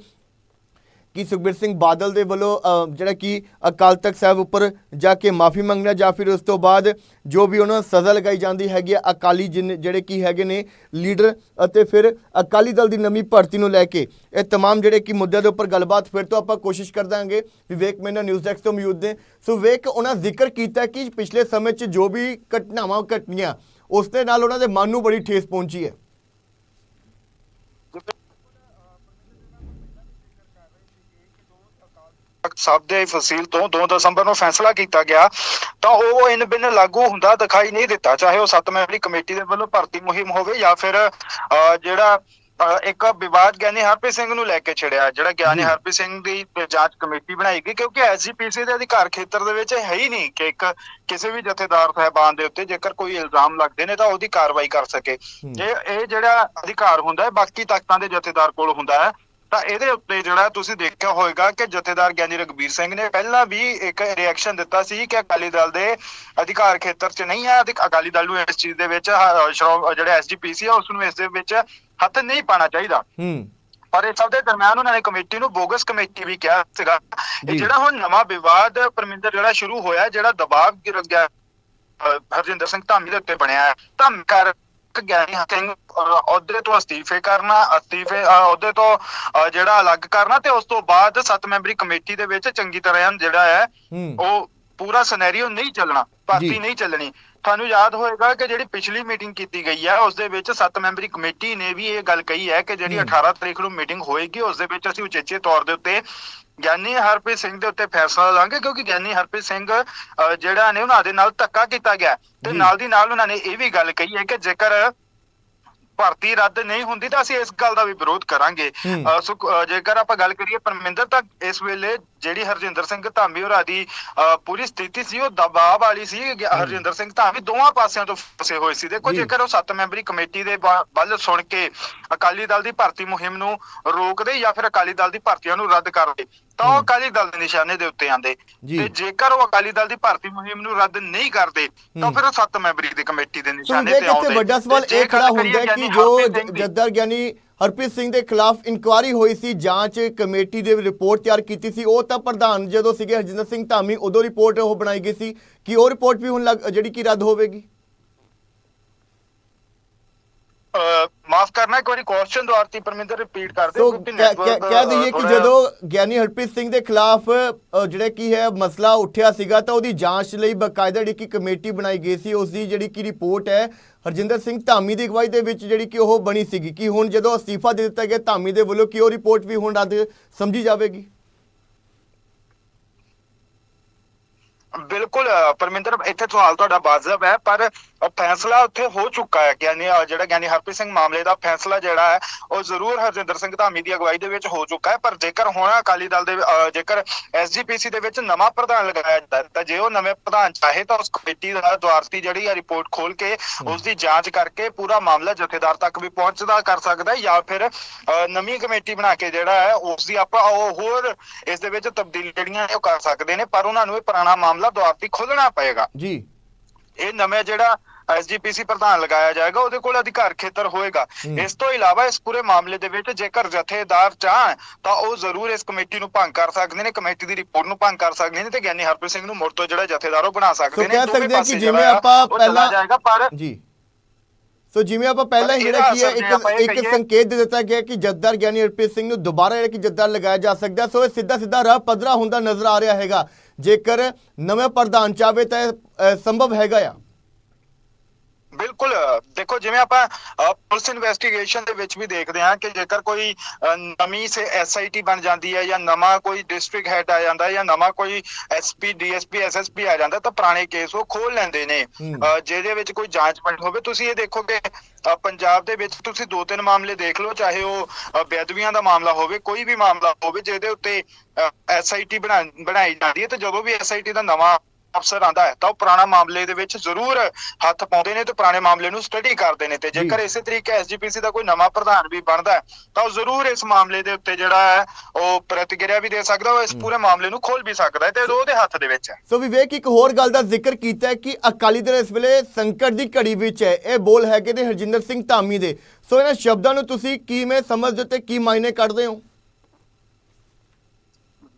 ਕਿ ਸੁਖਬੀਰ ਸਿੰਘ ਬਾਦਲ ਦੇ ਵੱਲੋਂ ਅ, ਜਿਹੜਾ ਕਿ ਅਕਾਲ ਤਖਤ ਸਾਹਿਬ ਉੱਪਰ ਜਾ ਕੇ ਮਾਫੀ ਮੰਗਣਾ ਜਾਂ ਫਿਰ ਉਸ ਤੋਂ ਬਾਅਦ ਜੋ ਵੀ ਉਹਨਾਂ ਨੂੰ ਸਜ਼ਾ ਲਗਾਈ ਜਾਂਦੀ ਹੈਗੀ ਆ ਅਕਾਲੀ ਜਿਨ ਜਿਹੜੇ ਕੀ ਹੈਗੇ ਨੇ ਲੀਡਰ ਅਤੇ ਫਿਰ ਅਕਾਲੀ ਦਲ ਦੀ ਨਵੀਂ ਭਰਤੀ ਨੂੰ ਲੈ ਕੇ ਇਹ तमाम ਜਿਹੜੇ ਕਿ ਮੁੱਦਿਆਂ ਦੇ ਉੱਪਰ ਗੱਲਬਾਤ ਫਿਰ ਤੋਂ ਆਪਾਂ ਕੋਸ਼ਿਸ਼ ਕਰ ਦਾਂਗੇ ਵਿਵੇਕ ਮੈਨਾ ਨਿਊਜ਼ ਡੈਸਕ ਤੋਂ ਮੌਜੂਦ ਨੇ ਸੋ ਵਿਵੇਕ ਉਹਨਾਂ ਜ਼ਿਕਰ ਕੀਤਾ ਕਿ ਪਿਛਲੇ ਸਮੇਂ 'ਚ ਜੋ ਵੀ ਘਟਨਾਵਾਂ ਘਟਨੀਆਂ ਉਸ ਦੇ ਨਾਲ ਉਹਨਾਂ ਦੇ ਮਨ ਨੂੰ ਬੜੀ ਠੇਸ ਪਹੁੰਚੀ ਹੈ
ਤਖਤ ਸਾਹਿਬ ਦੇ ਫਸੀਲ ਤੋਂ 2 ਦਸੰਬਰ ਨੂੰ ਫੈਸਲਾ ਕੀਤਾ ਗਿਆ ਤਾਂ ਉਹ ਇਨ ਬਿਨ ਲਾਗੂ ਹੁੰਦਾ ਦਿਖਾਈ ਨਹੀਂ ਦਿੱਤਾ ਚਾਹੇ ਉਹ ਸੱਤ ਮੈਂਬਰੀ ਕਮੇਟੀ ਦੇ ਵੱਲੋਂ ਭਰਤੀ ਮੁਹਿੰਮ ਹੋਵੇ ਜਾਂ ਫਿਰ ਜਿਹੜਾ ਇੱਕ ਵਿਵਾਦ ਗਿਆਨੀ ਹਰਪ੍ਰੀਤ ਸਿੰਘ ਨੂੰ ਲੈ ਕੇ ਛਿੜਿਆ ਜਿਹੜਾ ਗਿਆਨੀ। ਹਰਪ੍ਰੀਤ ਸਿੰਘ ਦੀ ਜਾਂਚ ਕਮੇਟੀ ਬਣਾਈ ਗਈ ਕਿਉਂਕਿ ਐਸਜੀਪੀਸੀ ਦੇ ਅਧਿਕਾਰ ਖੇਤਰ ਦੇ ਵਿੱਚ ਹੈ ਹੀ ਨਹੀਂ ਕਿ ਇੱਕ ਕਿਸੇ ਵੀ ਜਥੇਦਾਰ ਸਾਹਿਬਾਨ ਦੇ ਉੱਤੇ ਜੇਕਰ ਕੋਈ ਇਲਜ਼ਾਮ ਲੱਗਦੇ ਨੇ ਤਾਂ ਉਹਦੀ ਕਾਰਵਾਈ ਕਰ ਸਕੇ। ਇਹ ਇਹ ਜਿਹੜਾ ਅਧਿਕਾਰ ਹੁੰਦਾ ਹੈ ਬਾਕੀ ਤਖਤਾਂ ਦੇ ਜਥੇਦਾਰ ਕੋਲ ਹੁੰਦਾ ਹੈ ਤਾਂ ਇਹਦੇ ਉੱਤੇ ਜਿਹੜਾ ਤੁਸੀਂ ਦੇਖਿਆ ਹੋਵੇਗਾ ਕਿ ਜਥੇਦਾਰ ਗਿਆਨੀ ਰਗਬੀਰ ਸਿੰਘ ਨੇ ਪਹਿਲਾਂ ਵੀ ਇੱਕ ਰਿਐਕਸ਼ਨ ਦਿੱਤਾ ਸੀ ਕਿ ਅਕਾਲੀ ਦਲ ਦੇ ਅਧਿਕਾਰ ਖੇਤਰ 'ਚ ਨਹੀਂ ਹੈ ਤੇ ਅਕਾਲੀ ਦਲ ਨੂੰ ਇਸ ਚੀਜ਼ ਦੇ ਵਿੱਚ ਜਿਹੜਾ ਐਸਜੀਪੀਸੀ ਆ ਉਸ ਨੂੰ ਇਸ ਦੇ ਵਿੱਚ ਹੱਥ ਨਹੀਂ ਪਾਣਾ ਚਾਹੀਦਾ।
ਹੂੰ।
ਪਰ ਇਹ ਸਭ ਦੇ ਦਰਮਿਆਨ ਉਹਨਾਂ ਨੇ ਕਮੇਟੀ ਨੂੰ ਬੋਗਸ ਕਮੇਟੀ ਵੀ ਕਿਹਾ ਸੀਗਾ। ਇਹ ਜਿਹੜਾ ਹੁਣ ਨਵਾਂ ਵਿਵਾਦ ਪਰਮਿੰਦਰ ਜਿਹੜਾ ਸ਼ੁਰੂ ਹੋਇਆ ਜਿਹੜਾ ਦਬਾਅ ਗਿਰ ਗਿਆ ਅਹ, ਹਰਜਿੰਦਰ ਸਿੰਘ ਧਾਮੀ ਦੇ ਉੱਤੇ ਬਣਿਆ ਹੈ ਧਾਮੀ ਕਰ ਗਿਆਨੀ ਸਿੰਘ ਅਹ, ਅਹੁਦੇ ਤੋਂ ਅਸਤੀਫੇ ਕਰਨਾ ਅਸਤੀਫੇ ਅਹ, ਅਹੁਦੇ ਤੋਂ ਜਿਹੜਾ ਅਲੱਗ ਕਰਨਾ ਤੇ ਉਸ ਤੋਂ ਬਾਅਦ ਸੱਤ ਮੈਂਬਰੀ ਕਮੇਟੀ ਦੇ ਵਿੱਚ ਚੰਗੀ ਤਰ੍ਹਾਂ ਜਿਹੜਾ ਹੈ ਉਹ ਪੂਰਾ ਸਿਨੈਰੀਓ ਨਹੀਂ ਚੱਲਣਾ। ਭਰਤੀ ਨਹੀਂ ਚੱਲਣੀ। ਤੁਹਾਨੂੰ ਯਾਦ ਹੋਏਗਾ ਕਿ ਜਿਹੜੀ ਪਿਛਲੀ ਮੀਟਿੰਗ ਕੀਤੀ ਗਈ ਹੈ ਉਸ ਦੇ ਵਿੱਚ ਸੱਤ ਮੈਂਬਰੀ ਕਮੇਟੀ ਨੇ ਵੀ ਇਹ ਗੱਲ ਕਹੀ ਹੈ ਕਿ ਜਿਹੜੀ
ਹੂੰ।
18 ਤਰੀਕ ਨੂੰ ਮੀਟਿੰਗ ਹੋਏਗੀ ਉਸ ਦੇ ਵਿੱਚ ਅਸੀਂ ਉਚੇਚੇ ਤੌਰ ਦੇ ਉੱਤੇ ਗਿਆਨੀ ਹਰਪ੍ਰੀਤ ਸਿੰਘ ਦੇ ਉੱਤੇ ਫੈਸਲਾ ਲਾਂਗੇ ਕਿਉਂਕਿ ਗਿਆਨੀ ਹਰਪ੍ਰੀਤ ਸਿੰਘ ਜਿਹੜਾ ਨੇ ਉਹਨਾਂ ਦੇ ਨਾਲ ਧੱਕਾ ਕੀਤਾ ਗਿਆ ਤੇ। ਨਾਲ ਦੀ ਨਾਲ ਉਹਨਾਂ ਨੇ ਇਹ ਵੀ ਗੱਲ ਕਹੀ ਹੈ ਕਿ ਜੇਕਰ ਭਰਤੀ ਰੱਦ ਨਹੀਂ ਹੁੰਦੀ ਤਾਂ ਅਸੀਂ ਇਸ ਗੱਲ ਦਾ ਵੀ ਵਿਰੋਧ ਕਰਾਂਗੇ। ਜੇਕਰ ਆਪਾਂ ਗੱਲ ਕਰੀਏ ਪਰਮਿੰਦਰ ਤਾਂ ਇਸ ਵੇਲੇ ਜਿਹੜੀ ਹਰਜਿੰਦਰ ਸਿੰਘ ਧਾਮੀ ਹੋਰਾਂ ਦੀ ਪੂਰੀ ਸਥਿਤੀ ਸੀ ਉਹ ਦਬਾਅ ਵਾਲੀ ਸੀ। ਹਰਜਿੰਦਰ ਸਿੰਘ ਧਾਮੀ ਦੋਵਾਂ ਪਾਸਿਆਂ ਤੋਂ ਫਸੇ ਹੋਏ ਸੀ। ਦੇਖੋ। ਜੇਕਰ ਉਹ ਸੱਤ ਮੈਂਬਰੀ ਕਮੇਟੀ ਦੇ ਵੱਲ ਸੁਣ ਕੇ ਅਕਾਲੀ ਦਲ ਦੀ ਭਰਤੀ ਮੁਹਿੰਮ ਨੂੰ ਰੋਕਦੇ ਜਾਂ ਫਿਰ ਅਕਾਲੀ ਦਲ ਦੀ ਭਰਤੀਆਂ ਨੂੰ ਰੱਦ ਕਰਦੇ ਤਾਂ ਉਹ। ਅਕਾਲੀ ਦਲ ਦੇ ਨਿਸ਼ਾਨੇ ਦੇ ਉੱਤੇ ਆਂਦੇ। ਤੇ ਜੇਕਰ ਉਹ ਅਕਾਲੀ ਦਲ ਦੀ ਭਰਤੀ ਮੁਹਿੰਮ ਨੂੰ ਰੱਦ ਨਹੀਂ ਕਰਦੇ ਤਾਂ। ਫਿਰ ਉਹ ਸੱਤ ਮੈਂਬਰੀ ਦੀ ਕਮੇਟੀ ਦੇ ਨਿਸ਼ਾਨੇ ਤੇ ਆਉਂਦੇ
ਇੱਥੇ ਵੱਡਾ ਸਵਾਲ ਇਹ ਖੜਾ ਹੁੰਦਾ ਕਿ ਜੋ ਜੱਦਰ ਗਿਆਨੀ ਹਰਪ੍ਰੀਤ ਸਿੰਘ ਦੇ ਖਿਲਾਫ ਇਨਕੁਆਰੀ ਹੋਈ ਸੀ ਜਾਂਚ ਕਮੇਟੀ ਦੇ ਰਿਪੋਰਟ ਤਿਆਰ ਕੀਤੀ ਸੀ ਉਹ ਤਾਂ ਪ੍ਰਧਾਨ ਜਦੋਂ ਸੀਗੇ ਹਰਜਿੰਦਰ ਸਿੰਘ ਧਾਮੀ ਉਦੋਂ ਰਿਪੋਰਟ ਉਹ ਬਣਾਈ ਗਈ ਸੀ ਕਿ ਉਹ ਰਿਪੋਰਟ ਵੀ ਹੁਣ ਜਿਹੜੀ ਕਿ ਰੱਦ ਹੋਵੇਗੀ
ਮਾਫ ਕਰਨਾ ਇੱਕ ਵਾਰੀ ਕੁਐਸਚਨ ਦੁਆਰਤੀ ਪਰਮਿੰਦਰ ਰਿਪੀਟ ਕਰ ਦਿਓ ਕਿਉਂਕਿ
ਕਹਿ ਦਈਏ ਕਿ ਜਦੋਂ ਗਿਆਨੀ ਹਰਪ੍ਰੀਤ ਸਿੰਘ ਦੇ ਖਿਲਾਫ ਜਿਹੜੇ ਕੀ ਹੈ ਮਸਲਾ ਉੱਠਿਆ ਸੀਗਾ ਤਾਂ ਉਹਦੀ ਜਾਂਚ ਲਈ ਬਕਾਇਦਾ ਜਿਹੜੀ ਕਿ ਕਮੇਟੀ ਬਣਾਈ ਗਈ ਸੀ ਉਸ ਦੀ ਜਿਹੜੀ ਕਿ ਰਿਪੋਰਟ ਹੈ ਹਰਜਿੰਦਰ ਸਿੰਘ ਧਾਮੀ ਦੀ ਅਗਵਾਈ ਦੇ ਵਿੱਚ ਜਿਹੜੀ ਕਿ ਉਹ ਬਣੀ ਸੀਗੀ। ਕਿ ਹੁਣ ਜਦੋਂ ਅਸਤੀਫਾ ਦੇ ਦਿੱਤਾ ਗਿਆ ਧਾਮੀ ਦੇ ਵੱਲੋਂ ਕਿ ਉਹ ਰਿਪੋਰਟ ਵੀ ਹੁਣ ਰੱਦ ਸਮਝੀ ਜਾਵੇਗੀ?
ਬਿਲਕੁਲ ਪਰਮਿੰਦਰ ਇੱਥੇ ਸਵਾਲ ਤੁਹਾਡਾ ਵਾਜਬ ਹੈ ਪਰ ਫੈਸਲਾ ਉੱਥੇ ਹੋ ਚੁੱਕਾ ਹੈ ਗਿਆਨੀ ਜਿਹੜਾ ਗਿਆਨੀ ਹਰਪ੍ਰੀਤ ਸਿੰਘ ਮਾਮਲੇ ਦਾ ਫੈਸਲਾ ਜਿਹੜਾ ਹੈ ਉਹ ਜ਼ਰੂਰ ਹਰਜਿੰਦਰ ਸਿੰਘ ਧਾਮੀ ਦੀ ਅਗਵਾਈ ਦੇ ਵਿੱਚ ਹੋ ਚੁੱਕਾ ਹੈ ਪਰ ਜੇਕਰ ਹੁਣ ਅਕਾਲੀ ਦਲ ਦੇ ਜੇਕਰ ਐਸਜੀਪੀਸੀ ਦੇ ਵਿੱਚ ਨਵਾਂ ਪ੍ਰਧਾਨ ਲਗਾਇਆ ਜਾਂਦਾ ਤਾਂ ਜੇ ਉਹ ਨਵੇਂ ਪ੍ਰਧਾਨ ਚਾਹੇ ਤਾਂ ਉਸ ਕਮੇਟੀ ਦਾ ਦੁਆਰਤੀ ਜਿਹੜੀ ਹੈ ਰਿਪੋਰਟ ਖੋਲ ਕੇ ਉਸ ਦੀ ਜਾਂਚ ਕਰਕੇ ਪੂਰਾ ਮਾਮਲਾ ਜਥੇਦਾਰ ਤੱਕ ਵੀ ਪਹੁੰਚਦਾ ਕਰ ਸਕਦਾ ਹੈ ਜਾਂ ਫਿਰ ਨਵੀਂ ਕਮੇਟੀ ਬਣਾ ਕੇ ਜਿਹੜਾ ਹੈ ਉਸ ਦੀ ਆਪਾਂ ਉਹ ਹੋਰ ਇਸ ਦੇ ਵਿੱਚ ਤਬਦੀਲੀ ਜਿਹੜੀਆਂ ਉਹ ਕਰ ਸਕਦੇ ਨੇ ਪਰ ਉਹਨਾਂ ਨੂੰ ਇਹ ਪੁਰਾਣਾ ਮਾਮਲਾ ਦੁਆਰਤੀ ਖੋਲਣਾ ਪਏਗਾ।
ਜੀ।
ਇਹ ਨਵੇਂ ਜਿਹੜਾ ਐਸਜੀਪੀਸੀ ਪ੍ਰਧਾਨ ਲਗਾਇਆ ਜਾਏਗਾ ਉਹਦੇ ਕੋਲ ਅਧਿਕਾਰ ਖੇਤਰ ਹੋਏਗਾ। ਇਸ ਤੋਂ ਇਲਾਵਾ ਇਸ ਪੂਰੇ ਮਾਮਲੇ ਦੇ ਵਿੱਚ ਜੇਕਰ ਜਥੇਦਾਰ ਚਾਹਣ ਤਾਂ ਉਹ ਜ਼ਰੂਰ ਇਸ ਕਮੇਟੀ ਨੂੰ ਭੰਗ ਕਰ ਸਕਦੇ ਨੇ ਕਮੇਟੀ ਦੀ ਰਿਪੋਰਟ ਨੂੰ ਭੰਗ ਕਰ ਸਕਦੇ ਨੇ ਤੇ ਗਿਆਨੀ ਹਰਪ੍ਰੀਤ ਸਿੰਘ ਨੂੰ ਮੁੜ ਤੋਂ ਜਿਹੜਾ ਜਥੇਦਾਰ ਉਹ ਬਣਾ ਸਕਦੇ ਨੇ
ਕਹਿ ਸਕਦੇ ਕਿ ਜਿਵੇਂ ਆਪਾਂ ਪਹਿਲਾਂ-
ਜਾਏਗਾ ਪਰ
ਜੀ। ਸੋ ਜਿਵੇਂ ਆਪਾਂ ਪਹਿਲਾਂ ਹੀ ਜਿਹੜਾ ਕੀ ਹੈ ਇੱਕ ਇੱਕ ਸੰਕੇਤ ਦੇ ਦਿੱਤਾ ਗਿਆ ਕਿ ਜੱਦਦਾਰ ਗਿਆਨੀ ਹਰਪ੍ਰੀਤ ਸਿੰਘ ਨੂੰ ਦੁਬਾਰਾ ਜਿਹੜਾ ਕਿ ਜੱਦਦਾਰ ਲਗਾਇਆ ਜਾ ਸਕਦਾ ਸੋ ਇਹ ਸਿੱਧਾ ਸਿੱਧਾ ਰਾਹ ਪੱਧਰਾ ਹੁੰਦਾ ਨਜ਼ਰ ਆ ਰਿਹਾ ਹੈਗਾ। ਜੇਕਰ ਨਵੇਂ ਪ੍ਰਧਾਨ ਚਾਵੇ ਤਾਂ ਸੰਭਵ ਹੈਗਾ ਆ।
ਬਿਲਕੁਲ ਦੇਖੋ ਜਿਵੇਂ ਆਪਾਂ ਪੁਲਿਸ ਇਨਵੈਸਟੀਗੇਸ਼ਨ ਦੇ ਵਿੱਚ ਵੀ ਦੇਖਦੇ ਹਾਂ ਕਿ ਜੇਕਰ ਕੋਈ ਨਵੀਂ ਸੇ ਐਸਆਈਟੀ ਬਣ ਜਾਂਦੀ ਹੈ ਜਾਂ ਨਵਾਂ ਕੋਈ ਡਿਸਟ੍ਰਿਕਟ ਹੈਡ ਆ ਜਾਂਦਾ ਹੈ ਜਾਂ ਨਵਾਂ ਕੋਈ ਐਸਪੀ ਡੀਐਸਪੀ ਐਸਐਸਪੀ ਆ ਜਾਂਦਾ ਤਾਂ ਪੁਰਾਣੇ ਕੇਸ ਉਹ ਖੋਲ ਲੈਂਦੇ ਨੇ। ਜਿਹਦੇ ਵਿੱਚ ਕੋਈ ਜਾਂਚ ਬਣੀ ਹੋਵੇ। ਤੁਸੀਂ ਇਹ ਦੇਖੋਗੇ ਪੰਜਾਬ ਦੇ ਵਿੱਚ ਤੁਸੀਂ ਦੋ ਤਿੰਨ ਮਾਮਲੇ ਦੇਖ ਲਓ ਚਾਹੇ ਉਹ ਅ, ਬੇਅਦਬੀਆਂ ਦਾ ਮਾਮਲਾ ਹੋਵੇ ਕੋਈ ਵੀ ਮਾਮਲਾ ਹੋਵੇ ਜਿਹਦੇ ਉੱਤੇ ਐਸਆਈਟੀ ਬਣਾ ਬਣਾਈ ਜਾਂਦੀ ਹੈ ਤੇ ਜਦੋਂ ਵੀ ਐਸਆਈਟੀ ਦਾ ਨਵਾਂ ਅਫਸਰ ਆਂਦਾ ਹੈ ਤਾਂ ਉਹ ਪੁਰਾਣਾ ਮਾਮਲੇ ਦੇ ਵਿੱਚ ਜ਼ਰੂਰ ਹੱਥ ਪਾਉਂਦੇ ਨੇ ਤੇ ਪੁਰਾਣੇ ਮਾਮਲੇ ਨੂੰ ਸਟੱਡੀ ਕਰਦੇ ਨੇ ਤੇ ਜੇਕਰ ਇਸੇ ਤਰੀਕੇ ਐਸਜੀਪੀਸੀ ਦਾ ਕੋਈ ਨਵਾਂ ਪ੍ਰਧਾਨ ਵੀ ਬਣਦਾ ਹੈ ਤਾਂ ਉਹ ਜ਼ਰੂਰ ਇਸ ਮਾਮਲੇ ਦੇ ਉੱਤੇ ਜਿਹੜਾ ਹੈ ਉਹ ਪ੍ਰਤੀਕਿਰਿਆ ਵੀ ਦੇ ਸਕਦਾ ਉਹ ਇਸ ਪੂਰੇ ਮਾਮਲੇ ਨੂੰ ਖੋਲ ਵੀ ਸਕਦਾ ਹੈ ਤੇ ਉਹਦੇ ਹੱਥ ਦੇ ਵਿੱਚ ਹੈ।
ਸੋ ਵਿਵੇਕ ਇੱਕ ਹੋਰ ਗੱਲ ਦਾ ਜ਼ਿਕਰ ਕੀਤਾ ਹੈ ਕਿ ਅਕਾਲੀ ਦਲ ਇਸ ਵੇਲੇ ਸੰਕਟ ਦੀ ਘੜੀ ਵਿੱਚ ਹੈ ਇਹ ਬੋਲ ਹੈਗੇ ਨੇ ਹਰਜਿੰਦਰ ਸਿੰਘ ਧਾਮੀ ਦੇ। ਸੋ ਇਹਨਾਂ ਸ਼ਬਦਾਂ ਨੂੰ ਤੁਸੀਂ ਕਿਵੇਂ ਸਮਝਦੇ ਤੇ ਕੀ ਮਾਇਨੇ ਕੱਢਦੇ ਹੋ?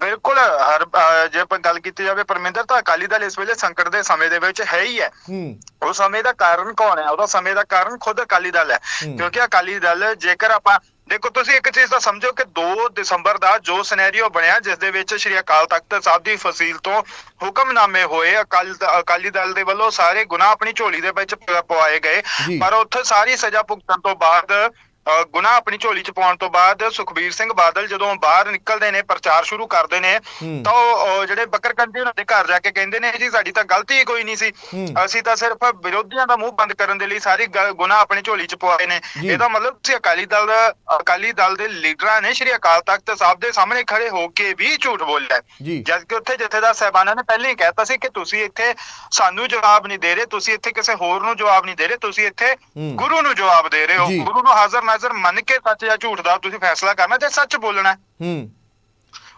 ਬਿਲਕੁਲ ਹਰ ਅਹ ਜੇ ਆਪਾਂ ਗੱਲ ਕੀਤੀ ਜਾਵੇ ਪਰਮਿੰਦਰ ਤਾਂ ਅਕਾਲੀ ਦਲ ਇਸ ਵੇਲੇ ਸੰਕਟ ਦੇ ਸਮੇਂ ਦੇ ਵਿੱਚ ਹੈ ਹੀ ਹੈ।
ਹੂੰ।
ਉਹ ਸਮੇਂ ਦਾ ਕਾਰਨ ਕੌਣ ਹੈ? ਉਹਦਾ ਸਮੇਂ ਦਾ ਕਾਰਨ ਖੁਦ ਅਕਾਲੀ ਦਲ ਹੈ।
ਹੂੰ।
ਕਿਉਂਕਿ ਅਕਾਲੀ ਦਲ ਜੇਕਰ ਆਪਾਂ ਦੇਖੋ ਤੁਸੀਂ ਇੱਕ ਚੀਜ਼ ਤਾਂ ਸਮਝੋ ਕਿ 2 ਦਸੰਬਰ ਦਾ ਜੋ ਸਿਨੈਰੀਓ ਬਣਿਆ ਜਿਸ ਦੇ ਵਿੱਚ ਸ਼੍ਰੀ ਅਕਾਲ ਤਖਤ ਸਾਹਿਬ ਦੀ ਫਸੀਲ ਤੋਂ ਹੁਕਮਨਾਮੇ ਹੋਏ ਅਕਾਲੀ ਅਕਾਲੀ ਦਲ ਦੇ ਵੱਲੋਂ ਸਾਰੇ ਗੁਨਾਹ ਆਪਣੀ ਝੋਲੀ ਦੇ ਵਿੱਚ ਪ- ਪਵਾਏ ਗਏ।
ਜੀ।
ਪਰ ਉੱਥੇ ਸਾਰੀ ਸਜ਼ਾ ਭੁਗਤਣ ਤੋਂ ਬਾਅਦ ਅ, ਗੁਨਾਹ ਆਪਣੀ ਝੋਲੀ ਚ ਪਾਉਣ ਤੋਂ ਬਾਅਦ ਸੁਖਬੀਰ ਸਿੰਘ ਬਾਦਲ ਜਦੋਂ ਬਾਹਰ ਨਿਕਲਦੇ ਨੇ ਪ੍ਰਚਾਰ ਸ਼ੁਰੂ ਕਰਦੇ ਨੇ। ਤਾਂ ਉਹ ਜਿਹੜੇ ਬੱਕਰਕੰਡੀ ਉਹਨਾਂ ਦੇ ਘਰ ਜਾ ਕੇ ਕਹਿੰਦੇ ਨੇ ਜੀ ਸਾਡੀ ਤਾਂ ਗਲਤੀ ਹੀ ਕੋਈ ਨਹੀਂ ਸੀ। ਅਸੀਂ ਤਾਂ ਸਿਰਫ ਵਿਰੋਧੀਆਂ ਦਾ ਮੂੰਹ ਬੰਦ ਕਰਨ ਦੇ ਲਈ ਸਾਰੀ ਗ- ਗੁਨਾਹ ਆਪਣੇ ਝੋਲੀ ਚ ਪਵਾਏ ਨੇ। ਇਹਦਾ ਮਤਲਬ ਤੁਸੀਂ ਅਕਾਲੀ ਦਲ ਦਾ- ਅਕਾਲੀ ਦਲ ਦੇ ਲੀਡਰਾਂ ਨੇ ਸ਼੍ਰੀ ਅਕਾਲ ਤਖਤ ਸਾਹਿਬ ਦੇ ਸਾਹਮਣੇ ਖੜੇ ਹੋ ਕੇ ਵੀ ਝੂਠ ਬੋਲਿਆ ਜਦ ਕਿ ਉੱਥੇ ਜਥੇਦਾਰ ਸਾਹਿਬਾਨਾਂ ਨੇ ਪਹਿਲਾਂ ਹੀ ਕਹਿਤਾ ਸੀ ਕਿ ਤੁਸੀਂ ਇੱਥੇ ਸਾਨੂੰ ਜਵਾਬ ਨਹੀਂ ਦੇ ਰਹੇ ਤੁਸੀਂ ਇੱਥੇ ਕਿਸੇ ਹੋਰ ਨੂੰ ਜਵਾਬ ਨਹੀਂ ਦੇ ਰਹੇ ਤੁਸੀਂ ਇੱਥੇ। ਗੁਰੂ ਨੂੰ ਜਵਾਬ ਦੇ ਰਹੇ ਹੋ। ਗੁਰੂ ਨੂੰ ਹਾਜ਼ਰ ਨਾਜ਼ਰ ਮੰਨ ਕੇ ਸੱਚ ਜਾਂ ਝੂਠ ਦਾ ਤੁਸੀਂ ਫੈਸਲਾ ਕਰਨਾ ਤੇ ਸੱਚ ਬੋਲਣਾ ਹੈ।
ਹੂੰ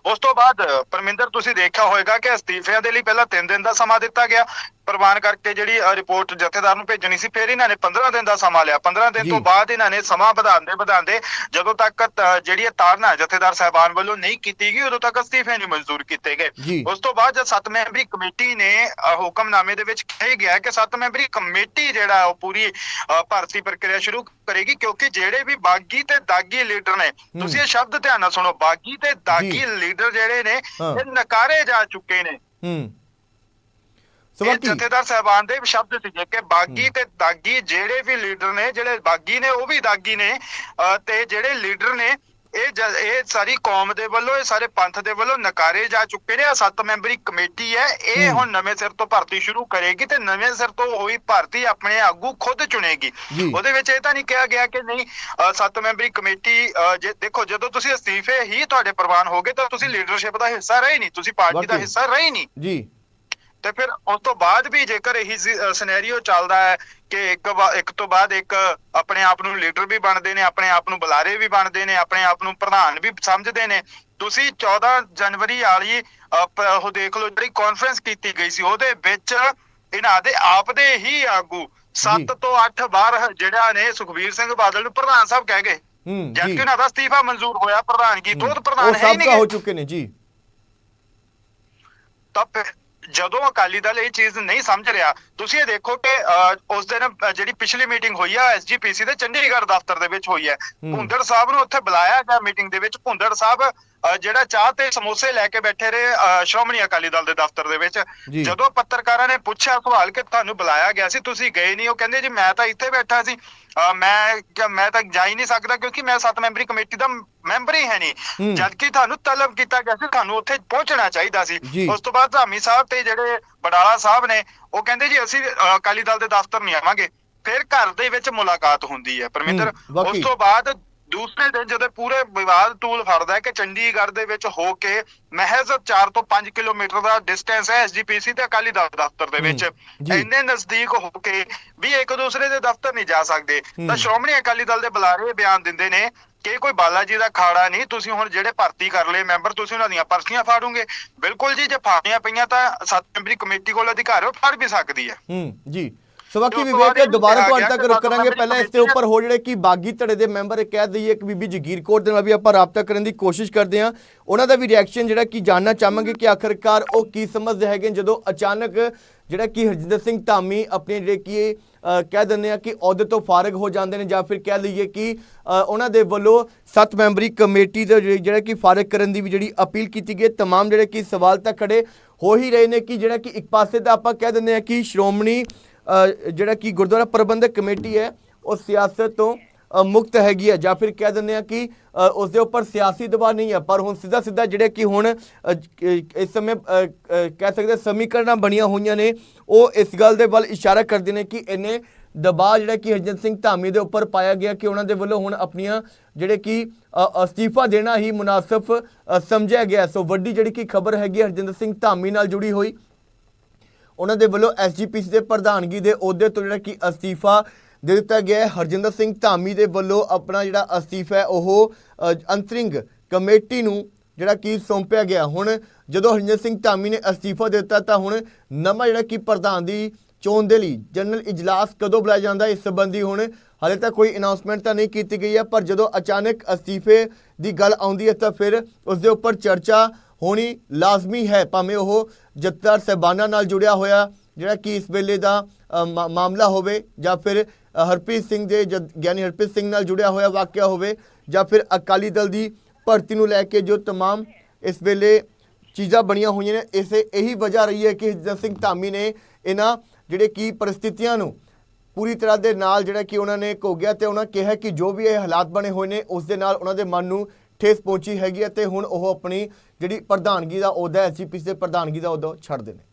ਉਸ ਤੋਂ ਬਾਅਦ ਪਰਮਿੰਦਰ ਤੁਸੀਂ ਦੇਖਿਆ ਹੋਵੇਗਾ ਕਿ ਅਸਤੀਫਿਆਂ ਦੇ ਲਈ ਪਹਿਲਾਂ 3 ਦਿਨ ਦਾ ਸਮਾਂ ਦਿੱਤਾ ਗਿਆ ਪ੍ਰਵਾਨ ਕਰਕੇ ਜਿਹੜੀ ਰਿਪੋਰਟ ਜਥੇਦਾਰ ਨੂੰ ਭੇਜਣੀ ਸੀ ਫਿਰ ਇਹਨਾਂ ਨੇ 15 ਦਿਨ ਦਾ ਸਮਾਂ ਲਿਆ 15 ਦਿਨ। ਤੋਂ ਬਾਅਦ ਇਹਨਾਂ ਨੇ ਸਮਾਂ ਵਧਾਉਂਦੇ ਵਧਾਉਂਦੇ ਜਦੋਂ ਤੱਕ ਜਿਹੜੀ ਤਾੜਨਾ ਜਥੇਦਾਰ ਸਾਹਿਬਾਨ ਵੱਲੋਂ ਨਹੀਂ ਕੀਤੀ ਗਈ ਉਦੋਂ ਤੱਕ ਅਸਤੀਫੇ ਨਹੀਂ ਮਨਜ਼ੂਰ ਕੀਤੇ। ਗਏ ਉਸ ਤੋਂ ਬਾਅਦ ਜਦ ਸੱਤ ਮੈਂਬਰੀ ਕਮੇਟੀ ਨੇ ਹੁਕਮਨਾਮੇ ਦੇ ਵਿੱਚ ਕਿਹਾ ਗਿਆ ਕਿ ਸੱਤ ਮੈਂਬਰੀ ਕਮੇਟੀ ਜਿਹੜਾ ਉਹ ਪੂਰੀ ਭਰਤੀ ਪ੍ਰਕਿਰਿਆ ਸ਼ੁਰੂ ਕਰੇਗੀ ਕਿਉਂਕਿ ਜਿਹੜੇ ਵੀ ਬਾਗੀ ਤੇ ਦਾਗੀ ਲੀਡਰ ਨੇ ਤੁਸੀਂ ਇਹ ਸ਼ਬਦ ਧਿਆਨ ਨਾਲ ਸੁਣੋ ਬਾਗੀ ਤੇ ਦਾਗੀ ਲੀਡਰ ਜਿਹੜੇ ਨੇ। ਇਹ ਨਕਾਰੇ ਜਾ ਚੁੱਕੇ ਨੇ
ਹੂੰ
ਇਹ ਜਥੇਦਾਰ ਸਾਹਿਬਾਨ ਦੇ ਸ਼ਬਦ ਸੀਗੇ ਕਿ ਬਾਗੀ ਤੇ ਦਾਗੀ ਜਿਹੜੇ ਵੀ ਲੀਡਰ ਨੇ ਜਿਹੜੇ ਬਾਗੀ ਨੇ ਉਹ ਵੀ ਦਾਗੀ ਨੇ ਅਹ ਤੇ ਜਿਹੜੇ ਲੀਡਰ ਨੇ ਇਹ ਜ- ਇਹ ਸਾਰੀ ਕੌਮ ਦੇ ਵੱਲੋਂ ਇਹ ਸਾਰੇ ਪੰਥ ਦੇ ਵੱਲੋਂ ਨਕਾਰੇ ਜਾ ਚੁੱਕੇ ਨੇ ਆ ਸੱਤ ਮੈਂਬਰੀ ਕਮੇਟੀ ਹੈ ਇਹ। ਹੁਣ ਨਵੇਂ ਸਿਰ ਤੋਂ ਭਰਤੀ ਸ਼ੁਰੂ ਕਰੇਗੀ ਤੇ ਨਵੇਂ ਸਿਰ ਤੋਂ ਹੋਈ ਭਰਤੀ ਆਪਣੇ ਆਗੂ ਖੁਦ ਚੁਣੇਗੀ
ਜੀ।
ਉਹਦੇ ਵਿੱਚ ਇਹ ਤਾਂ ਨਹੀਂ ਕਿਹਾ ਗਿਆ ਕਿ ਨਹੀਂ ਸੱਤ ਮੈਂਬਰੀ ਕਮੇਟੀ ਜੇ ਦੇਖੋ ਜਦੋਂ ਤੁਸੀਂ ਅਸਤੀਫੇ ਹੀ ਤੁਹਾਡੇ ਪ੍ਰਵਾਨ ਹੋਗੇ ਤਾਂ ਤੁਸੀਂ ਲੀਡਰਸ਼ਿਪ ਦਾ ਹਿੱਸਾ ਰਹੇ ਨਹੀਂ ਤੁਸੀਂ ਪਾਰਟੀ ਦਾ
ਵਾਕਈ।
ਹਿੱਸਾ ਰਹੇ ਨਹੀਂ
ਜੀ
ਤੇ ਫਿਰ ਉਸ ਤੋਂ ਬਾਅਦ ਵੀ ਜੇਕਰ ਇਹੀ ਸਿਨੈਰੀਓ ਚੱਲਦਾ ਹੈ ਕਿ ਇੱਕ ਇੱਕ ਤੋਂ ਬਾਅਦ ਇੱਕ ਆਪਣੇ ਆਪ ਨੂੰ ਲੀਡਰ ਵੀ ਬਣਦੇ ਨੇ ਆਪਣੇ ਆਪ ਨੂੰ ਬੁਲਾਰੇ ਵੀ ਬਣਦੇ ਨੇ ਆਪਣੇ ਆਪ ਨੂੰ ਪ੍ਰਧਾਨ ਵੀ ਸਮਝਦੇ ਨੇ ਤੁਸੀਂ 14 ਜਨਵਰੀ ਵਾਲੀ ਉਹ ਦੇਖ ਲਓ ਜਿਹੜੀ ਕਾਨਫਰੰਸ ਕੀਤੀ ਗਈ ਸੀ ਉਹਦੇ ਵਿੱਚ ਇਹਨਾਂ ਦੇ ਆਪ ਦੇ ਹੀ ਆਗੂ
ਜੀ।
7 ਤੋਂ 8 ਵਾਰ ਜਿਹੜਾ ਨੇ ਸੁਖਬੀਰ ਸਿੰਘ ਬਾਦਲ ਨੂੰ ਪ੍ਰਧਾਨ ਸਾਹਿਬ ਕਹਿ ਗਏ। ਜਦ ਕਿ ਉਹਨਾਂ ਦਾ ਅਸਤੀਫਾ ਮਨਜ਼ੂਰ ਹੋਇਆ ਪ੍ਰਧਾਨਗੀ ਤੋਂ ਪ੍ਰਧਾਨ ਹੈ ਹੀ
ਸਾਬਕਾ ਹੋ
ਨਹੀਂ
ਚੁੱਕੇ ਨੇ ਜੀ।
ਤਾਂ ਜਦੋਂ ਅਕਾਲੀ ਦਲ ਇਹ ਚੀਜ਼ ਨਹੀਂ ਸਮਝ ਰਿਹਾ ਤੁਸੀਂ ਇਹ ਦੇਖੋ ਕਿ ਉਸ ਦਿਨ ਜਿਹੜੀ ਪਿਛਲੀ ਮੀਟਿੰਗ ਹੋਈ ਆ ਐਸਜੀਪੀਸੀ ਦੇ ਚੰਡੀਗੜ੍ਹ ਦਫ਼ਤਰ ਦੇ ਵਿੱਚ ਹੋਈ ਹੈ। ਭੁੰਦੜ ਸਾਹਿਬ ਨੂੰ ਉੱਥੇ ਬੁਲਾਇਆ ਗਿਆ ਮੀਟਿੰਗ ਦੇ ਵਿੱਚ ਭੁੰਦੜ ਸਾਹਿਬ ਜਿਹੜਾ ਚਾਹ ਤੇ ਸਮੋਸੇ ਲੈ ਕੇ ਬੈਠੇ ਰਹੇ ਸ਼੍ਰੋਮਣੀ ਅਕਾਲੀ ਦਲ ਦੇ ਦਫ਼ਤਰ ਦੇ ਵਿੱਚ। ਜਦੋਂ ਪੱਤਰਕਾਰਾਂ ਨੇ ਪੁੱਛਿਆ ਸਵਾਲ ਕਿ ਤੁਹਾਨੂੰ ਬੁਲਾਇਆ ਗਿਆ ਸੀ ਤੁਸੀਂ ਗਏ ਨਹੀਂ ਉਹ ਕਹਿੰਦੇ ਜੀ ਮੈਂ ਤਾਂ ਇੱਥੇ ਬੈਠਾ ਸੀ ਮੈਂ ਮੈਂ ਤਾਂ ਜਾ ਹੀ ਨਹੀਂ ਸਕਦਾ ਕਿਉਂਕਿ ਮੈਂ ਸੱਤ ਮੈਂਬਰੀ ਕਮੇਟੀ ਦਾ ਮੈਂਬਰ ਹੀ ਹੈ। ਨਹੀਂ ਜਦਕਿ ਤੁਹਾਨੂੰ ਤਲਬ ਕੀਤਾ ਗਿਆ ਸੀ ਤੁਹਾਨੂੰ ਉੱਥੇ ਪਹੁੰਚਣਾ ਚਾਹੀਦਾ ਸੀ। ਉਸ ਤੋਂ ਬਾਅਦ ਧਾਮੀ ਸਾਹਿਬ ਤੇ ਜਿਹੜੇ ਬਡਾਲਾ ਸਾਹਿਬ ਨੇ ਉਹ ਕਹਿੰਦੇ ਜੀ ਅਸੀਂ ਅਕਾਲੀ ਦਲ ਦੇ ਦਫ਼ਤਰ ਨਹੀਂ ਆਵਾਂਗੇ ਫਿਰ ਘਰ ਦੇ ਵਿੱਚ ਮੁਲਾਕਾਤ ਹੁੰਦੀ ਹੈ ਪਰਮਿੰਦਰ। ਉਸ ਤੋਂ ਬਾਅਦ ਦੂਸਰੇ ਦਿਨ ਜਦੋਂ ਪੂਰੇ ਵਿਵਾਦ ਟੂਲ ਫੜਦਾ ਹੈ ਕਿ ਚੰਡੀਗੜ੍ਹ ਦੇ ਵਿੱਚ ਹੋ ਕੇ ਮਹਿਜ਼ 4 ਤੋਂ 5 ਕਿਲੋਮੀਟਰ ਦਾ ਡਿਸਟੈਂਸ ਹੈ ਐਸਜੀਪੀਸੀ ਤੇ ਅਕਾਲੀ ਦਲ ਦਫ਼ਤਰ ਦੇ ਵਿੱਚ। ਇੰਨੇ ਨਜ਼ਦੀਕ ਹੋ ਕੇ ਵੀ ਇੱਕ ਦੂਸਰੇ ਦੇ ਦਫ਼ਤਰ ਨਹੀਂ ਜਾ ਸਕਦੇ। ਤਾਂ ਸ਼੍ਰੋਮਣੀ ਅਕਾਲੀ ਦਲ ਦੇ ਬੁਲਾਰੇ ਇਹ ਬਿਆਨ ਦਿੰਦੇ ਨੇ ਕਿ ਕੋਈ ਬਾਲਾ ਜੀ ਦਾ ਖਾੜਾ ਨਹੀਂ ਤੁਸੀਂ ਹੁਣ ਜਿਹੜੇ ਭਰਤੀ ਕਰ ਲਏ ਮੈਂਬਰ ਤੁਸੀਂ ਉਹਨਾਂ ਦੀਆਂ ਪਰਚੀਆਂ ਫਾੜੋਗੇ। ਬਿਲਕੁਲ ਜੀ ਜੇ ਫਾੜੀਆਂ ਪਈਆਂ ਤਾਂ ਸੱਤ ਮੈਂਬਰੀ ਕਮੇਟੀ ਕੋਲ ਅਧਿਕਾਰ ਹੈ ਫੜ ਵੀ ਸਕਦੀ ਹੈ।
ਹੂੰ ਜੀ। ਸੋ ਬਾਕੀ
ਤੇ ਤੋਂ
ਵਿਵੇਕ ਦੁਬਾਰਾ ਤੁਹਾਡੇ ਤੱਕ ਰੁਕ ਕਰਾਂਗੇ। ਪਹਿਲਾਂ ਇਸ ਦੇ
ਕਮੇਟੀ
ਉੱਪਰ ਹੋ ਜਿਹੜੇ ਕਿ ਬਾਗੀ ਧੜੇ ਦੇ ਮੈਂਬਰ ਇਹ ਕਹਿ ਦਈਏ ਕਿ ਬੀਬੀ ਜਗੀਰ ਕੌਰ ਦੇ ਨਾਲ ਵੀ ਆਪਾਂ ਰਾਬਤਾ ਕਰਨ ਦੀ ਕੋਸ਼ਿਸ਼ ਕਰਦੇ ਹਾਂ। ਉਹਨਾਂ ਦਾ ਵੀ ਰਿਐਕਸ਼ਨ ਜਿਹੜਾ ਕਿ ਜਾਨਣਾ ਚਾਹਾਂਗੇ ਕਿ ਆਖਰਕਾਰ ਉਹ ਕੀ ਸਮਝਦੇ ਹੈਗੇ ਜਦੋਂ ਅਚਾਨਕ ਜਿਹੜਾ ਕਿ ਹਰਜਿੰਦਰ ਸਿੰਘ ਧਾਮੀ ਆਪਣੇ ਜਿਹੜੇ ਕਿ ਕਹਿ ਦਿੰਦੇ ਆ ਕਿ ਅਹੁਦੇ ਤੋਂ ਫਾਰਗ ਹੋ ਜਾਂਦੇ ਨੇ ਜਾਂ ਫਿਰ ਕਹਿ ਲਈਏ ਕਿ ਉਹਨਾਂ ਦੇ ਵੱਲੋਂ ਸੱਤ ਮੈਂਬਰੀ ਕਮੇਟੀ ਦਾ ਜਿਹੜੇ ਕਿ ਫਾਰਗ ਕਰਨ ਦੀ ਵੀ ਜਿਹੜੀ ਅਪੀਲ ਕੀਤੀ ਗਈ। ਤਮਾਮ ਜਿਹੜੇ ਕਿ ਸਵਾਲ ਤਾਂ ਖੜੇ ਹੋ ਹੀ ਰਹੇ ਨੇ ਕਿ ਜਿਹੜਾ ਕਿ ਇੱਕ ਪਾਸੇ ਤਾਂ ਆਪਾਂ ਕਹਿ ਦਿੰਦੇ ਆ ਕਿ ਸ਼੍ਰੋਮਣੀ ਜਿਹੜਾ ਕਿ ਗੁਰਦੁਆਰਾ ਪ੍ਰਬੰਧਕ ਕਮੇਟੀ ਹੈ, ਉਹ ਸਿਆਸਤ ਤੋਂ ਮੁਕਤ ਹੈਗੀ ਹੈ। ਜਾਂ ਫਿਰ ਕਹਿ ਦਿੰਦੇ ਆ ਕਿ ਉਸ ਦੇ ਉੱਪਰ ਸਿਆਸੀ ਦਬਾਅ ਨਹੀਂ ਹੈ। ਪਰ ਹੁਣ ਸਿੱਧਾ ਸਿੱਧਾ ਜਿਹੜੇ ਕਿ ਹੁਣ ਇਸ ਸਮੇਂ ਕਹਿ ਸਕਦੇ ਸਮੀਕਰਨਾਂ ਬਣੀਆਂ ਹੋਈਆਂ ਨੇ, ਉਹ ਇਸ ਗੱਲ ਦੇ ਵੱਲ ਇਸ਼ਾਰਾ ਕਰਦੇ ਨੇ ਕਿ ਇਹਨੇ ਦਬਾਅ ਜਿਹੜਾ ਕਿ ਹਰਜਨ ਸਿੰਘ ਧਾਮੀ ਦੇ ਉੱਪਰ ਪਾਇਆ ਗਿਆ ਕਿ ਉਹਨਾਂ ਦੇ ਵੱਲੋਂ ਹੁਣ ਆਪਣੀਆਂ ਜਿਹੜੇ ਕਿ ਅਸਤੀਫਾ ਦੇਣਾ ਹੀ ਮੁਨਾਸਬ ਸਮਝਿਆ ਗਿਆ। ਸੋ ਵੱਡੀ ਜਿਹੜੀ ਕਿ ਖਬਰ ਹੈਗੀ ਹੈ ਹਰਜਿੰਦਰ ਸਿੰਘ ਧਾਮੀ ਨਾਲ ਜੁੜੀ ਹੋਈ। ਉਹਨਾਂ ਦੇ ਵੱਲੋਂ ਐਸਜੀਪੀਸੀ ਦੇ ਪ੍ਰਧਾਨਗੀ ਦੇ ਅਹੁਦੇ ਤੋਂ ਜਿਹੜਾ ਕਿ ਅਸਤੀਫਾ ਦੇ ਦਿੱਤਾ ਗਿਆ ਹੈ। ਹਰਜਿੰਦਰ ਸਿੰਘ ਧਾਮੀ ਦੇ ਵੱਲੋਂ ਆਪਣਾ ਜਿਹੜਾ ਅਸਤੀਫਾ ਹੈ, ਉਹ ਅੰਤਰਿੰਗ ਕਮੇਟੀ ਨੂੰ ਜਿਹੜਾ ਕਿ ਸੌਂਪਿਆ ਗਿਆ। ਹੁਣ ਜਦੋਂ ਹਰਜਿੰਦਰ ਸਿੰਘ ਧਾਮੀ ਨੇ ਅਸਤੀਫਾ ਦਿੱਤਾ, ਤਾਂ ਹੁਣ ਨਵਾਂ ਜਿਹੜਾ ਕਿ ਪ੍ਰਧਾਨ ਦੀ ਚੋਣ ਦੇ ਲਈ ਜਨਰਲ ਇਜਲਾਸ ਕਦੋਂ ਬੁਲਾਇਆ ਜਾਂਦਾ ਇਸ ਸੰਬੰਧੀ ਹੁਣ ਹਾਲੇ ਤੱਕ ਕੋਈ ਅਨਾਉਂਸਮੈਂਟ ਤਾਂ ਨਹੀਂ ਕੀਤੀ ਗਈ ਹੈ, ਪਰ ਜਦੋਂ ਅਚਾਨਕ ਅਸਤੀਫੇ ਦੀ ਗੱਲ ਆਉਂਦੀ ਹੈ, ਤਾਂ ਫਿਰ ਉਸ ਦੇ ਉੱਪਰ ਚਰਚਾ ਹੋਣੀ ਲਾਜ਼ਮੀ ਹੈ। ਭਾਵੇਂ ਉਹ ਜਥੇਦਾਰ ਸਹਿਬਾਨਾਂ ਨਾਲ ਜੁੜਿਆ ਹੋਇਆ ਜਿਹੜਾ ਕਿ ਇਸ ਵੇਲੇ ਦਾ ਅ, ਮਾ- ਮਾਮਲਾ ਹੋਵੇ ਜਾਂ ਫਿਰ ਅ, ਹਰਪ੍ਰੀਤ ਸਿੰਘ ਦੇ ਜਦ- ਗਿਆਨੀ ਹਰਪ੍ਰੀਤ ਸਿੰਘ ਨਾਲ ਜੁੜਿਆ ਹੋਇਆ ਵਾਕਿਆ ਹੋਵੇ ਜਾਂ ਫਿਰ ਅਕਾਲੀ ਦਲ ਦੀ ਭਰਤੀ ਨੂੰ ਲੈ ਕੇ ਜੋ तमाम ਇਸ ਵੇਲੇ ਚੀਜ਼ਾਂ ਬਣੀਆਂ ਹੋਈਆਂ ਨੇ ਇਸੇ ਇਹੀ ਵਜ੍ਹਾ ਰਹੀ ਹੈ ਕਿ ਹਰਜਿੰਦਰ ਸਿੰਘ ਧਾਮੀ ਨੇ ਇਹਨਾਂ ਜਿਹੜੇ ਕੀ ਪਰਿਸਥਿਤੀਆਂ ਨੂੰ ਪੂਰੀ ਤਰ੍ਹਾਂ ਦੇ ਨਾਲ ਜਿਹੜਾ ਕਿ ਉਹਨਾਂ ਨੇ ਘੋਗਿਆ ਤੇ ਉਹਨਾਂ ਕਿਹਾ ਕਿ ਜੋ ਵੀ ਇਹ ਹਾਲਾਤ ਬਣੇ ਹੋਏ ਨੇ ਉਸ ਦੇ ਨਾਲ ਉਹਨਾਂ ਦੇ ਮਨ ਨੂੰ ਠੇਸ ਪਹੁੰਚੀ ਹੈਗੀ ਹੈ ਤੇ ਹੁਣ ਉਹ ਆਪਣੀ ਜਿਹੜੀ ਪ੍ਰਧਾਨਗੀ ਦਾ ਅਹੁਦਾ ਐਸਜੀਪੀਸੀ ਦੇ ਪ੍ਰਧਾਨਗੀ ਦਾ ਅਹੁਦਾ ਛੱਡਦੇ ਨੇ।